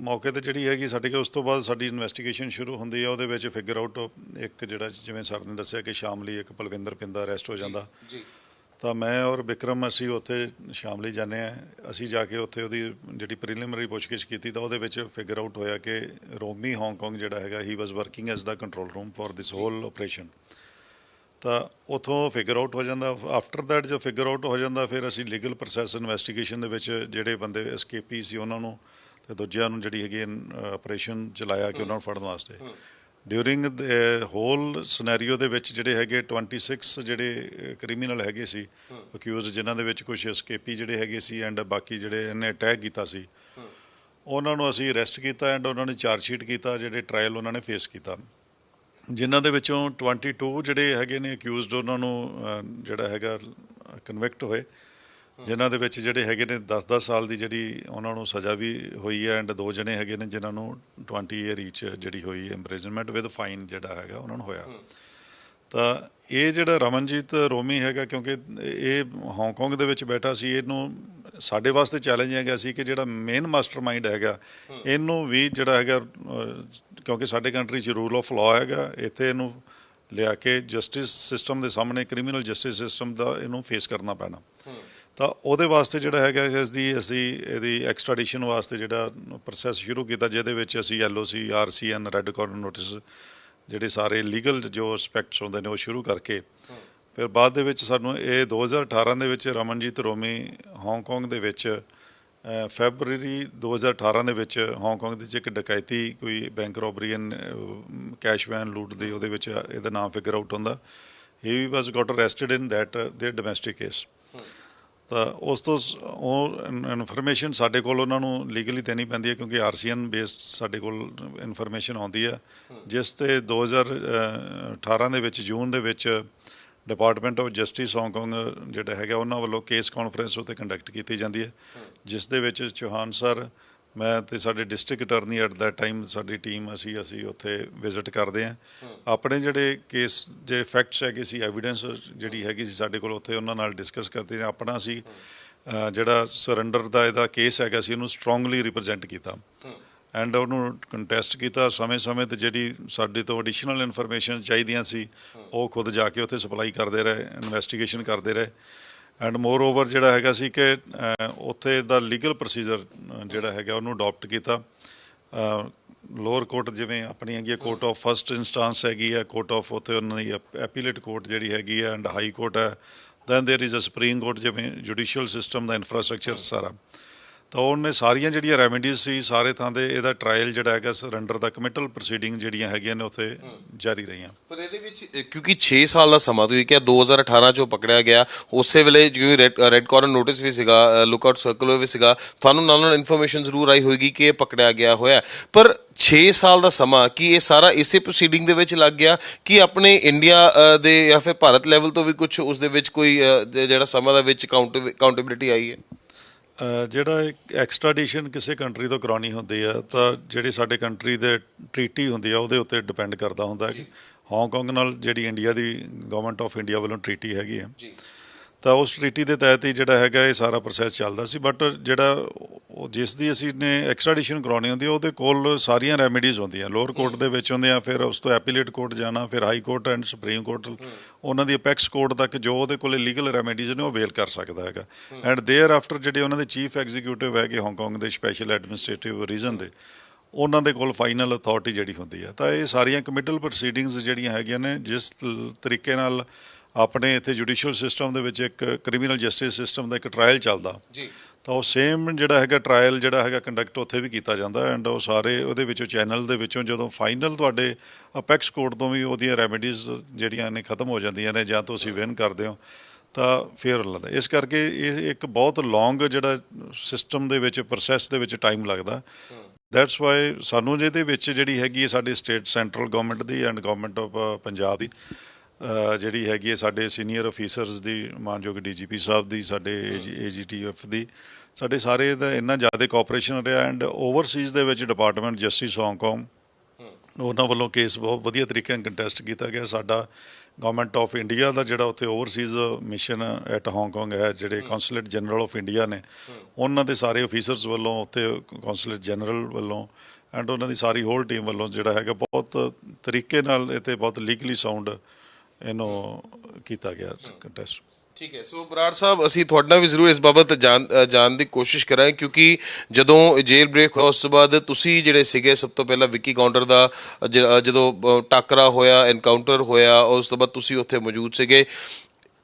ਮੌਕੇ ਤੇ ਜਿਹੜੀ ਹੈਗੀ ਸਾਡੇ ਕੋਲ ਉਸ ਤੋਂ ਬਾਅਦ ਸਾਡੀ ਇਨਵੈਸਟੀਗੇਸ਼ਨ ਸ਼ੁਰੂ ਹੁੰਦੀ ਹੈ ਉਹਦੇ ਵਿੱਚ ਫਿਗਰ ਆਊਟ ਇੱਕ ਜਿਹੜਾ ਜਿਵੇਂ ਸਰ ਨੇ ਦੱਸਿਆ ਕਿ ਸ਼ਾਮਲੀ ਇੱਕ ਪਲਵਿੰਦਰ ਪਿੰਦਾ ਅਰੈਸਟ ਹੋ ਜਾਂਦਾ। ਜੀ। ਤਾਂ ਮੈਂ ਔਰ ਵਿਕਰਮ ਅਸੀਂ ਉੱਥੇ ਸ਼ਾਮਲੀ ਜਾਂਦੇ ਆ। ਅਸੀਂ ਜਾ ਕੇ ਉੱਥੇ ਉਹਦੀ ਜਿਹੜੀ ਪ੍ਰੀਲਿਮਿਨਰੀ ਪੁੱਛਗਿੱਛ ਕੀਤੀ ਤਾਂ ਉਹਦੇ ਵਿੱਚ ਫਿਗਰ ਆਊਟ ਹੋਇਆ ਕਿ ਰੋਮੀ ਹਾਂਗਕਾਂਗ ਜਿਹੜਾ ਹੈਗਾ ਹੀ was working as the control room for this whole operation ਤਾਂ ਉਥੋਂ ਫਿਗਰ ਆਊਟ ਹੋ ਜਾਂਦਾ ਆਫਟਰ ਦੈਟ ਜੋ ਫਿਗਰ ਆਊਟ ਹੋ ਜਾਂਦਾ ਫਿਰ ਅਸੀਂ ਲੀਗਲ ਪ੍ਰੋਸੈਸ ਇਨਵੈਸਟੀਗੇਸ਼ਨ ਦੇ ਵਿੱਚ ਜਿਹੜੇ ਬੰਦੇ ਐਸਕੇਪੀ ਸੀ ਉਹਨਾਂ ਨੂੰ ਤੇ ਦੂਜਿਆਂ ਨੂੰ ਜਿਹੜੀ ਹੈਗੀ ਆਪਰੇਸ਼ਨ ਚਲਾਇਆ ਕਿ ਉਹਨਾਂ ਨੂੰ ਫੜਨ ਵਾਸਤੇ। ਡਿਊਰਿੰਗ ਦ ਹੋਲ ਸਿਨੈਰੀਓ ਦੇ ਵਿੱਚ ਜਿਹੜੇ ਹੈਗੇ 26 ਜਿਹੜੇ ਕ੍ਰਿਮੀਨਲ ਹੈਗੇ ਸੀ ਅਕਿਊਜ਼ ਜਿਨ੍ਹਾਂ ਦੇ ਵਿੱਚ ਕੁਝ ਐਸਕੇਪੀ ਜਿਹੜੇ ਹੈਗੇ ਸੀ ਐਂਡ ਬਾਕੀ ਜਿਹੜੇ ਇਹਨੇ ਅਟੈਕ ਕੀਤਾ ਸੀ ਉਹਨਾਂ ਨੂੰ ਅਸੀਂ ਅਰੈਸਟ ਕੀਤਾ ਐਂਡ ਉਹਨਾਂ ਨੇ ਚਾਰਜ ਸ਼ੀਟ ਕੀਤਾ ਜਿਹੜੇ ਟ੍ਰਾਇਲ ਉਹਨਾਂ ਨੇ ਫੇਸ ਕੀਤਾ। ਜਿਨ੍ਹਾਂ ਦੇ ਵਿੱਚੋਂ 22 ਜਿਹੜੇ ਹੈਗੇ ਨੇ ਅਕਿਊਜ਼ਡ ਉਹਨਾਂ ਨੂੰ ਜਿਹੜਾ ਹੈਗਾ ਕਨਵਿਕਟ ਹੋਏ। ਜਿਨ੍ਹਾਂ ਦੇ ਵਿੱਚ ਜਿਹੜੇ ਹੈਗੇ ਨੇ 10-10 ਸਾਲ ਦੀ ਜਿਹੜੀ ਉਹਨਾਂ ਨੂੰ ਸਜ਼ਾ ਵੀ ਹੋਈ ਹੈ ਐਂਡ ਦੋ ਜਣੇ ਹੈਗੇ ਨੇ ਜਿਨ੍ਹਾਂ ਨੂੰ 20 ਈਅਰ ਈਚ ਜਿਹੜੀ ਹੋਈ ਹੈ ਇੰਪ੍ਰਿਜ਼ਨਮੈਂਟ ਵਿਦ ਫਾਈਨ ਜਿਹੜਾ ਹੈਗਾ ਉਹਨਾਂ ਨੂੰ ਹੋਇਆ। ਤਾਂ ਇਹ ਜਿਹੜਾ ਰਮਨਜੀਤ ਰੋਮੀ ਹੈਗਾ ਕਿਉਂਕਿ ਇਹ ਹਾਂਗਕਾਂਗ ਦੇ ਵਿੱਚ ਬੈਠਾ ਸੀ ਇਹਨੂੰ ਸਾਡੇ ਵਾਸਤੇ ਚੈਲੰਜ ਹੈਗਾ ਸੀ ਕਿ ਜਿਹੜਾ ਮੇਨ ਮਾਸਟਰਮਾਈਂਡ ਹੈਗਾ ਇਹਨੂੰ ਵੀ ਜਿਹੜਾ ਹੈਗਾ ਕਿਉਂਕਿ ਸਾਡੇ ਕੰਟਰੀ 'ਚ ਰੂਲ ਆਫ ਲਾਅ ਹੈਗਾ, ਇੱਥੇ ਇਹਨੂੰ ਲਿਆ ਕੇ ਜਸਟਿਸ ਸਿਸਟਮ ਦੇ ਸਾਹਮਣੇ ਕ੍ਰਿਮੀਨਲ ਜਸਟਿਸ ਸਿਸਟਮ ਦਾ ਇਹਨੂੰ ਫੇਸ ਕਰਨਾ ਪੈਣਾ। ਤਾਂ ਉਹਦੇ ਵਾਸਤੇ ਜਿਹੜਾ ਹੈਗਾ ਇਸ ਦੀ ਅਸੀਂ ਇਹਦੀ ਐਕਸਟ੍ਰੈਡੀਸ਼ਨ ਵਾਸਤੇ ਜਿਹੜਾ ਪ੍ਰੋਸੈਸ ਸ਼ੁਰੂ ਕੀਤਾ, ਜਿਹਦੇ ਵਿੱਚ ਅਸੀਂ LOC RCN red corner notice ਜਿਹੜੇ ਸਾਰੇ ਲੀਗਲ ਜੋ ਐਸਪੈਕਟਸ ਹੁੰਦੇ ਨੇ ਉਹ ਸ਼ੁਰੂ ਕਰਕੇ, ਫਿਰ ਬਾਅਦ ਦੇ ਵਿੱਚ ਸਾਨੂੰ ਇਹ 2018 ਦੇ ਵਿੱਚ ਰਮਨਜੀਤ ਰੋਮੀ ਹਾਂਗਕਾਂਗ ਦੇ ਵਿੱਚ ਫੈਬਰੂਰੀ 2018 ਦੇ ਵਿੱਚ ਹਾਂਗਕਾਂਗ ਦੇ ਵਿੱਚ ਇੱਕ ਡਕੈਤੀ ਕੋਈ bank robbery and cash van loot ਦੀ ਉਹਦੇ ਵਿੱਚ ਇਹਦਾ ਨਾਮ ਫਿਗਰ ਆਊਟ ਹੁੰਦਾ। He was got arrested in that the domestic case ਤਾਂ ਉਸ ਤੋਂ ਉਹ ਇਨਫੋਰਮੇਸ਼ਨ ਸਾਡੇ ਕੋਲ ਉਹਨਾਂ ਨੂੰ ਲੀਗਲੀ ਦੇਣੀ ਪੈਂਦੀ ਹੈ ਕਿਉਂਕਿ ਆਰਸੀਐਨ ਬੇਸਡ ਸਾਡੇ ਕੋਲ ਇਨਫੋਰਮੇਸ਼ਨ ਆਉਂਦੀ ਹੈ। ਜਿਸ ਤੇ 2018 ਦੇ ਵਿੱਚ, ਜੂਨ ਦੇ ਵਿੱਚ ਡਿਪਾਰਟਮੈਂਟ ਆਫ ਜਸਟਿਸ ਹਾਂਗਕਾਂਗ ਜਿਹੜਾ ਹੈਗਾ, ਉਹਨਾਂ ਵੱਲੋਂ ਕੇਸ ਕਾਨਫਰੰਸ ਉਤੇ ਕੰਡਕਟ ਕੀਤੀ ਜਾਂਦੀ ਹੈ। ਜਿਸ ਦੇ ਵਿੱਚ ਚੌਹਾਨ ਸਰ, ਮੈਂ ਤੇ ਸਾਡੇ district attorney at that time ਸਾਡੀ ਟੀਮ ਅਸੀਂ ਅਸੀਂ ਉੱਥੇ ਵਿਜ਼ਿਟ ਕਰਦੇ ਹਾਂ। ਆਪਣੇ ਜਿਹੜੇ ਕੇਸ ਜੇ ਫੈਕਟਸ ਹੈਗੇ ਸੀ ਐਵੀਡੈਂਸ ਜਿਹੜੀ ਹੈਗੀ ਸੀ ਸਾਡੇ ਕੋਲ, ਉੱਥੇ ਉਹਨਾਂ ਨਾਲ ਡਿਸਕਸ ਕਰਦੇ ਹਾਂ। ਆਪਣਾ ਅਸੀਂ ਜਿਹੜਾ ਸਰੈਂਡਰ ਦਾ ਇਹਦਾ ਕੇਸ ਹੈਗਾ ਸੀ, ਉਹਨੂੰ ਸਟਰੋਂਗਲੀ ਰਿਪਰੈਜ਼ੈਂਟ ਕੀਤਾ। ਐਂਡ ਉਹਨੂੰ ਕੰਟੈਸਟ ਕੀਤਾ ਸਮੇਂ-ਸਮੇਂ ਤੇ ਜਿਹੜੀ ਸਾਡੇ ਤੋਂ ਐਡੀਸ਼ਨਲ ਇਨਫੋਰਮੇਸ਼ਨ ਚਾਹੀਦੀਆਂ ਸੀ ਉਹ ਖੁਦ ਜਾ ਕੇ ਉੱਥੇ ਸਪਲਾਈ ਕਰਦੇ ਰਹੇ ਇਨਵੈਸਟੀਗੇਸ਼ਨ ਕਰਦੇ ਰਹੇ ਐਂਡ ਮੋਰ ਓਵਰ ਜਿਹੜਾ ਹੈਗਾ ਸੀ ਕਿ ਅਹ, ਉੱਥੇ ਦਾ ਲੀਗਲ ਪ੍ਰੋਸੀਜਰ ਜਿਹੜਾ ਹੈਗਾ ਉਹਨੂੰ ਅਡਾਪਟ ਕੀਤਾ ਲੋਅਰ ਕੋਰਟ ਜਿਵੇਂ ਆਪਣੀ ਹੈਗੀ ਹੈ ਕੋਰਟ ਆਫ ਫਰਸਟ ਇਨਸਟੈਂਸ ਹੈਗੀ ਹੈ ਕੋਰਟ ਆਫ ਉੱਥੇ ਉਹਨਾਂ ਦੀ ਐਪੀਲੇਟ ਕੋਰਟ ਜਿਹੜੀ ਹੈਗੀ ਹੈ ਐਂਡ ਹਾਈ ਕੋਰਟ ਹੈ then there is a supreme court ਜਿਵੇਂ ਜੁਡੀਸ਼ੀਅਲ ਸਿਸਟਮ ਦਾ ਇਨਫਰਾਸਟ੍ਰਕਚਰ ਸਾਰਾ ਤਾਂ ਉਹਨੇ ਸਾਰੀਆਂ ਜਿਹੜੀਆਂ ਰੈਮੇਡੀਜ਼ ਸੀ ਸਾਰੇ ਥਾਂ ਦੇ ਇਹਦਾ ਟ੍ਰਾਇਲ ਜਿਹੜਾ ਹੈਗਾ ਸਰੈਂਡਰ ਦਾ ਕਮਿਟਲ ਪ੍ਰੋਸੀਡਿੰਗ ਜਿਹੜੀਆਂ ਹੈਗੀਆਂ ਨੇ ਉੱਥੇ ਜਾਰੀ ਰਹੀਆਂ। ਪਰ ਇਹਦੇ ਵਿੱਚ ਕਿਉਂਕਿ 6 ਸਾਲ ਦਾ ਸਮਾਂ ਤੁਸੀਂ ਕਿਹਾ 2018 ਚੋਂ ਪਕੜਿਆ ਗਿਆ। ਉਸੇ ਵੇਲੇ ਜਿਵੇਂ ਰੈੱਡ ਕਾਰਨਰ ਨੋਟਿਸ ਵੀ ਸੀਗਾ ਲੁੱਕ ਆਊਟ ਸਰਕੂਲਰ ਵੀ ਸੀਗਾ ਤੁਹਾਨੂੰ ਨਾਲ ਨਾਲ ਇਨਫੋਰਮੇਸ਼ਨ ਜ਼ਰੂਰ ਆਈ ਹੋਏਗੀ ਕਿ ਇਹ ਪਕੜਿਆ ਗਿਆ ਹੋਇਆ। ਪਰ 6 ਸਾਲ ਦਾ ਸਮਾਂ ਕੀ ਇਹ ਸਾਰਾ ਇਸੇ ਪ੍ਰੋਸੀਡਿੰਗ ਦੇ ਵਿੱਚ ਲੱਗ ਗਿਆ? ਕਿ ਆਪਣੇ ਇੰਡੀਆ ਦੇ ਜਾਂ ਫਿਰ ਭਾਰਤ ਲੈਵਲ ਤੋਂ ਵੀ ਕੁਝ ਉਸ ਦੇ ਵਿੱਚ ਕੋਈ ਜਿਹੜਾ ਸਮਾਂ ਦਾ ਵਿੱਚ ਕਾਊਂਟੇਬਿਲਿਟੀ ਆਈ ਹੈ? ਜਿਹੜਾ ਐਕਸਟ੍ਰਾਡੀਸ਼ਨ ਕਿਸੇ ਕੰਟਰੀ ਤੋਂ ਕਰਾਉਣੀ ਹੁੰਦੀ ਆ ਤਾਂ ਜਿਹੜੀ ਸਾਡੇ ਕੰਟਰੀ ਦੇ ਟ੍ਰੀਟੀ ਹੁੰਦੀ ਆ ਉਹਦੇ ਉੱਤੇ ਡਿਪੈਂਡ ਕਰਦਾ ਹੁੰਦਾ ਕਿ ਹਾਂਗਕਾਂਗ ਨਾਲ ਜਿਹੜੀ ਇੰਡੀਆ ਦੀ ਗਵਰਨਮੈਂਟ ਆਫ ਇੰਡੀਆ ਵੱਲੋਂ ਟ੍ਰੀਟੀ ਹੈਗੀ ਆ। ਜੀ। ਤਾਂ ਉਸ ਟ੍ਰੀਟੀ ਦੇ ਤਹਿਤ ਹੀ ਜਿਹੜਾ ਹੈਗਾ ਇਹ ਸਾਰਾ ਪ੍ਰੋਸੈਸ ਚੱਲਦਾ ਸੀ ਬਟ ਜਿਹੜਾ ਉਹ ਜਿਸ ਦੀ ਅਸੀਂ ਨੇ ਐਕਸਟ੍ਰੈਡੀਸ਼ਨ ਕਰਾਉਣੀ ਹੁੰਦੀ ਹੈ ਉਹਦੇ ਕੋਲ ਸਾਰੀਆਂ ਰੈਮੇਡੀਜ਼ ਹੁੰਦੀਆਂ। ਲੋਅਰ ਕੋਰਟ ਦੇ ਵਿੱਚ ਹੁੰਦੇ ਆ, ਫਿਰ ਉਸ ਤੋਂ ਐਪੀਲੇਟ ਕੋਰਟ ਜਾਣਾ, ਫਿਰ high court and supreme court ਉਹਨਾਂ ਦੀ ਅਪੈਕਸ ਕੋਰਟ ਤੱਕ ਜੋ ਉਹਦੇ ਕੋਲ ਲੀਗਲ ਰੈਮੇਡੀਜ਼ ਨੇ, ਉਹ ਵੇਲ ਕਰ ਸਕਦਾ ਹੈਗਾ। ਐਂਡ ਦੇਅਰ ਆਫਟਰ ਜਿਹੜੇ ਉਹਨਾਂ ਦੇ ਚੀਫ ਐਗਜ਼ੀਕਿਊਟਿਵ ਹੈਗੇ ਹਾਂਗਕਾਂਗ ਦੇ ਸਪੈਸ਼ਲ ਐਡਮਿਨਿਸਟ੍ਰੇਟਿਵ ਰੀਜਨ ਦੇ, ਉਹਨਾਂ ਦੇ ਕੋਲ ਫਾਈਨਲ ਅਥਾਰਟੀ ਜਿਹੜੀ ਹੁੰਦੀ ਹੈ ਤਾਂ ਇਹ ਸਾਰੀਆਂ ਕਮਿਟਲ ਪ੍ਰੋਸੀਡਿੰਗਸ ਜਿਹੜੀਆਂ ਹੈਗੀਆਂ ਨੇ, ਜਿਸ ਤਰੀਕੇ ਨਾਲ ਆਪਣੇ ਇੱਥੇ ਜੁਡੀਸ਼ੀਅਲ ਸਿਸਟਮ ਦੇ ਵਿੱਚ ਇੱਕ ਕ੍ਰਿਮੀਨਲ ਜਸਟਿਸ ਸਿਸਟਮ ਦਾ ਇੱਕ ਟ੍ਰਾਇਲ ਚੱਲਦਾ। ਜੀ। ਤਾਂ ਉਹ ਸੇਮ ਜਿਹੜਾ ਹੈਗਾ ਟ੍ਰਾਇਲ ਜਿਹੜਾ ਹੈਗਾ ਕੰਡਕਟ ਉੱਥੇ ਵੀ ਕੀਤਾ ਜਾਂਦਾ ਐਂਡ ਉਹ ਸਾਰੇ ਉਹਦੇ ਵਿੱਚੋਂ ਚੈਨਲ ਦੇ ਵਿੱਚੋਂ ਜਦੋਂ ਫਾਈਨਲ ਤੁਹਾਡੇ ਅਪੈਕਸ ਕੋਰਟ ਤੋਂ ਵੀ ਉਹਦੀਆਂ ਰੈਮੇਡੀਜ਼ ਜਿਹੜੀਆਂ ਨੇ ਖਤਮ ਹੋ ਜਾਂਦੀਆਂ ਨੇ ਜਾਂ ਤੁਸੀਂ ਵਿਨ ਕਰਦੇ ਹੋ, ਤਾਂ ਫੇਰ ਲੱਗਦਾ ਇਸ ਕਰਕੇ ਇਹ ਇੱਕ ਬਹੁਤ ਲੌਂਗ ਜਿਹੜਾ ਸਿਸਟਮ ਦੇ ਵਿੱਚ ਪ੍ਰੋਸੈਸ ਦੇ ਵਿੱਚ ਟਾਈਮ ਲੱਗਦਾ। ਦੈਟਸ ਵਾਈ ਸਾਨੂੰ ਜਿਹਦੇ ਵਿੱਚ ਜਿਹੜੀ ਹੈਗੀ ਹੈ ਸਾਡੀ ਸਟੇਟ ਸੈਂਟਰਲ ਗਵਰਨਮੈਂਟ ਦੀ ਐਂਡ ਗਵਰਨਮੈਂਟ ਆਫ ਪੰਜਾਬ ਦੀ ਜਿਹੜੀ ਹੈਗੀ ਹੈ ਸਾਡੇ ਸੀਨੀਅਰ ਅਫੀਸਰਸ ਦੀ ਮਾਨਯੋਗ ਡੀਜੀਪੀ ਸਾਹਿਬ ਦੀ ਸਾਡੇ ਏਜੀਟੀਐਫ ਦੀ ਸਾਡੇ ਸਾਰੇ ਦਾ ਇੰਨਾ ਜ਼ਿਆਦਾ ਕੋਆਪਰੇਸ਼ਨ ਰਿਹਾ ਐਂਡ ਓਵਰਸੀਜ਼ ਦੇ ਵਿੱਚ ਡਿਪਾਰਟਮੈਂਟ ਜਸਟਿਸ ਹਾਂਗਕਾਂਗ ਉਹਨਾਂ ਵੱਲੋਂ ਕੇਸ ਬਹੁਤ ਵਧੀਆ ਤਰੀਕੇ ਨਾਲ ਕੰਟੈਸਟ ਕੀਤਾ ਗਿਆ। ਸਾਡਾ ਗਵਰਨਮੈਂਟ ਆਫ ਇੰਡੀਆ ਦਾ ਜਿਹੜਾ ਉੱਥੇ ਓਵਰਸੀਜ਼ ਮਿਸ਼ਨ ਐਟ ਹਾਂਗਕਾਂਗ ਹੈ ਜਿਹੜੇ ਕੌਂਸੂਲੇਟ ਜਨਰਲ ਆਫ ਇੰਡੀਆ ਨੇ ਉਹਨਾਂ ਦੇ ਸਾਰੇ ਅਫੀਸਰਸ ਵੱਲੋਂ ਉੱਥੇ ਕੌਂਸੂਲੇਟ ਜਨਰਲ ਵੱਲੋਂ ਐਂਡ ਉਹਨਾਂ ਦੀ ਸਾਰੀ ਹੋਲ ਟੀਮ ਵੱਲੋਂ ਜਿਹੜਾ ਹੈਗਾ ਬਹੁਤ ਤਰੀਕੇ ਨਾਲ ਇਹ ਤੇ ਬਹੁਤ ਲੀਗਲੀ ਸਾਊਂਡ ਇਹਨੂੰ ਕੀਤਾ ਗਿਆ ਕੰਟੈਸਟ ਠੀਕ ਹੈ। ਸੋ ਬਰਾੜ ਸਾਹਿਬ, ਅਸੀਂ ਤੁਹਾਡਾ ਵੀ ਜ਼ਰੂਰ ਇਸ ਬਾਬਤ ਜਾਣ ਜਾਣ ਦੀ ਕੋਸ਼ਿਸ਼ ਕਰਾਂ ਕਿਉਂਕਿ ਜਦੋਂ ਜੇਲ੍ਹ ਬ੍ਰੇਕ ਹੋਇਆ, ਉਸ ਤੋਂ ਬਾਅਦ ਤੁਸੀਂ ਜਿਹੜੇ ਸੀਗੇ, ਸਭ ਤੋਂ ਪਹਿਲਾਂ ਵਿੱਕੀ ਕਾਊਂਟਰ ਦਾ ਜਦੋਂ ਟਾਕਰਾ ਹੋਇਆ ਐਨਕਾਊਂਟਰ ਹੋਇਆ, ਉਸ ਤੋਂ ਬਾਅਦ ਤੁਸੀਂ ਉੱਥੇ ਮੌਜੂਦ ਸੀਗੇ।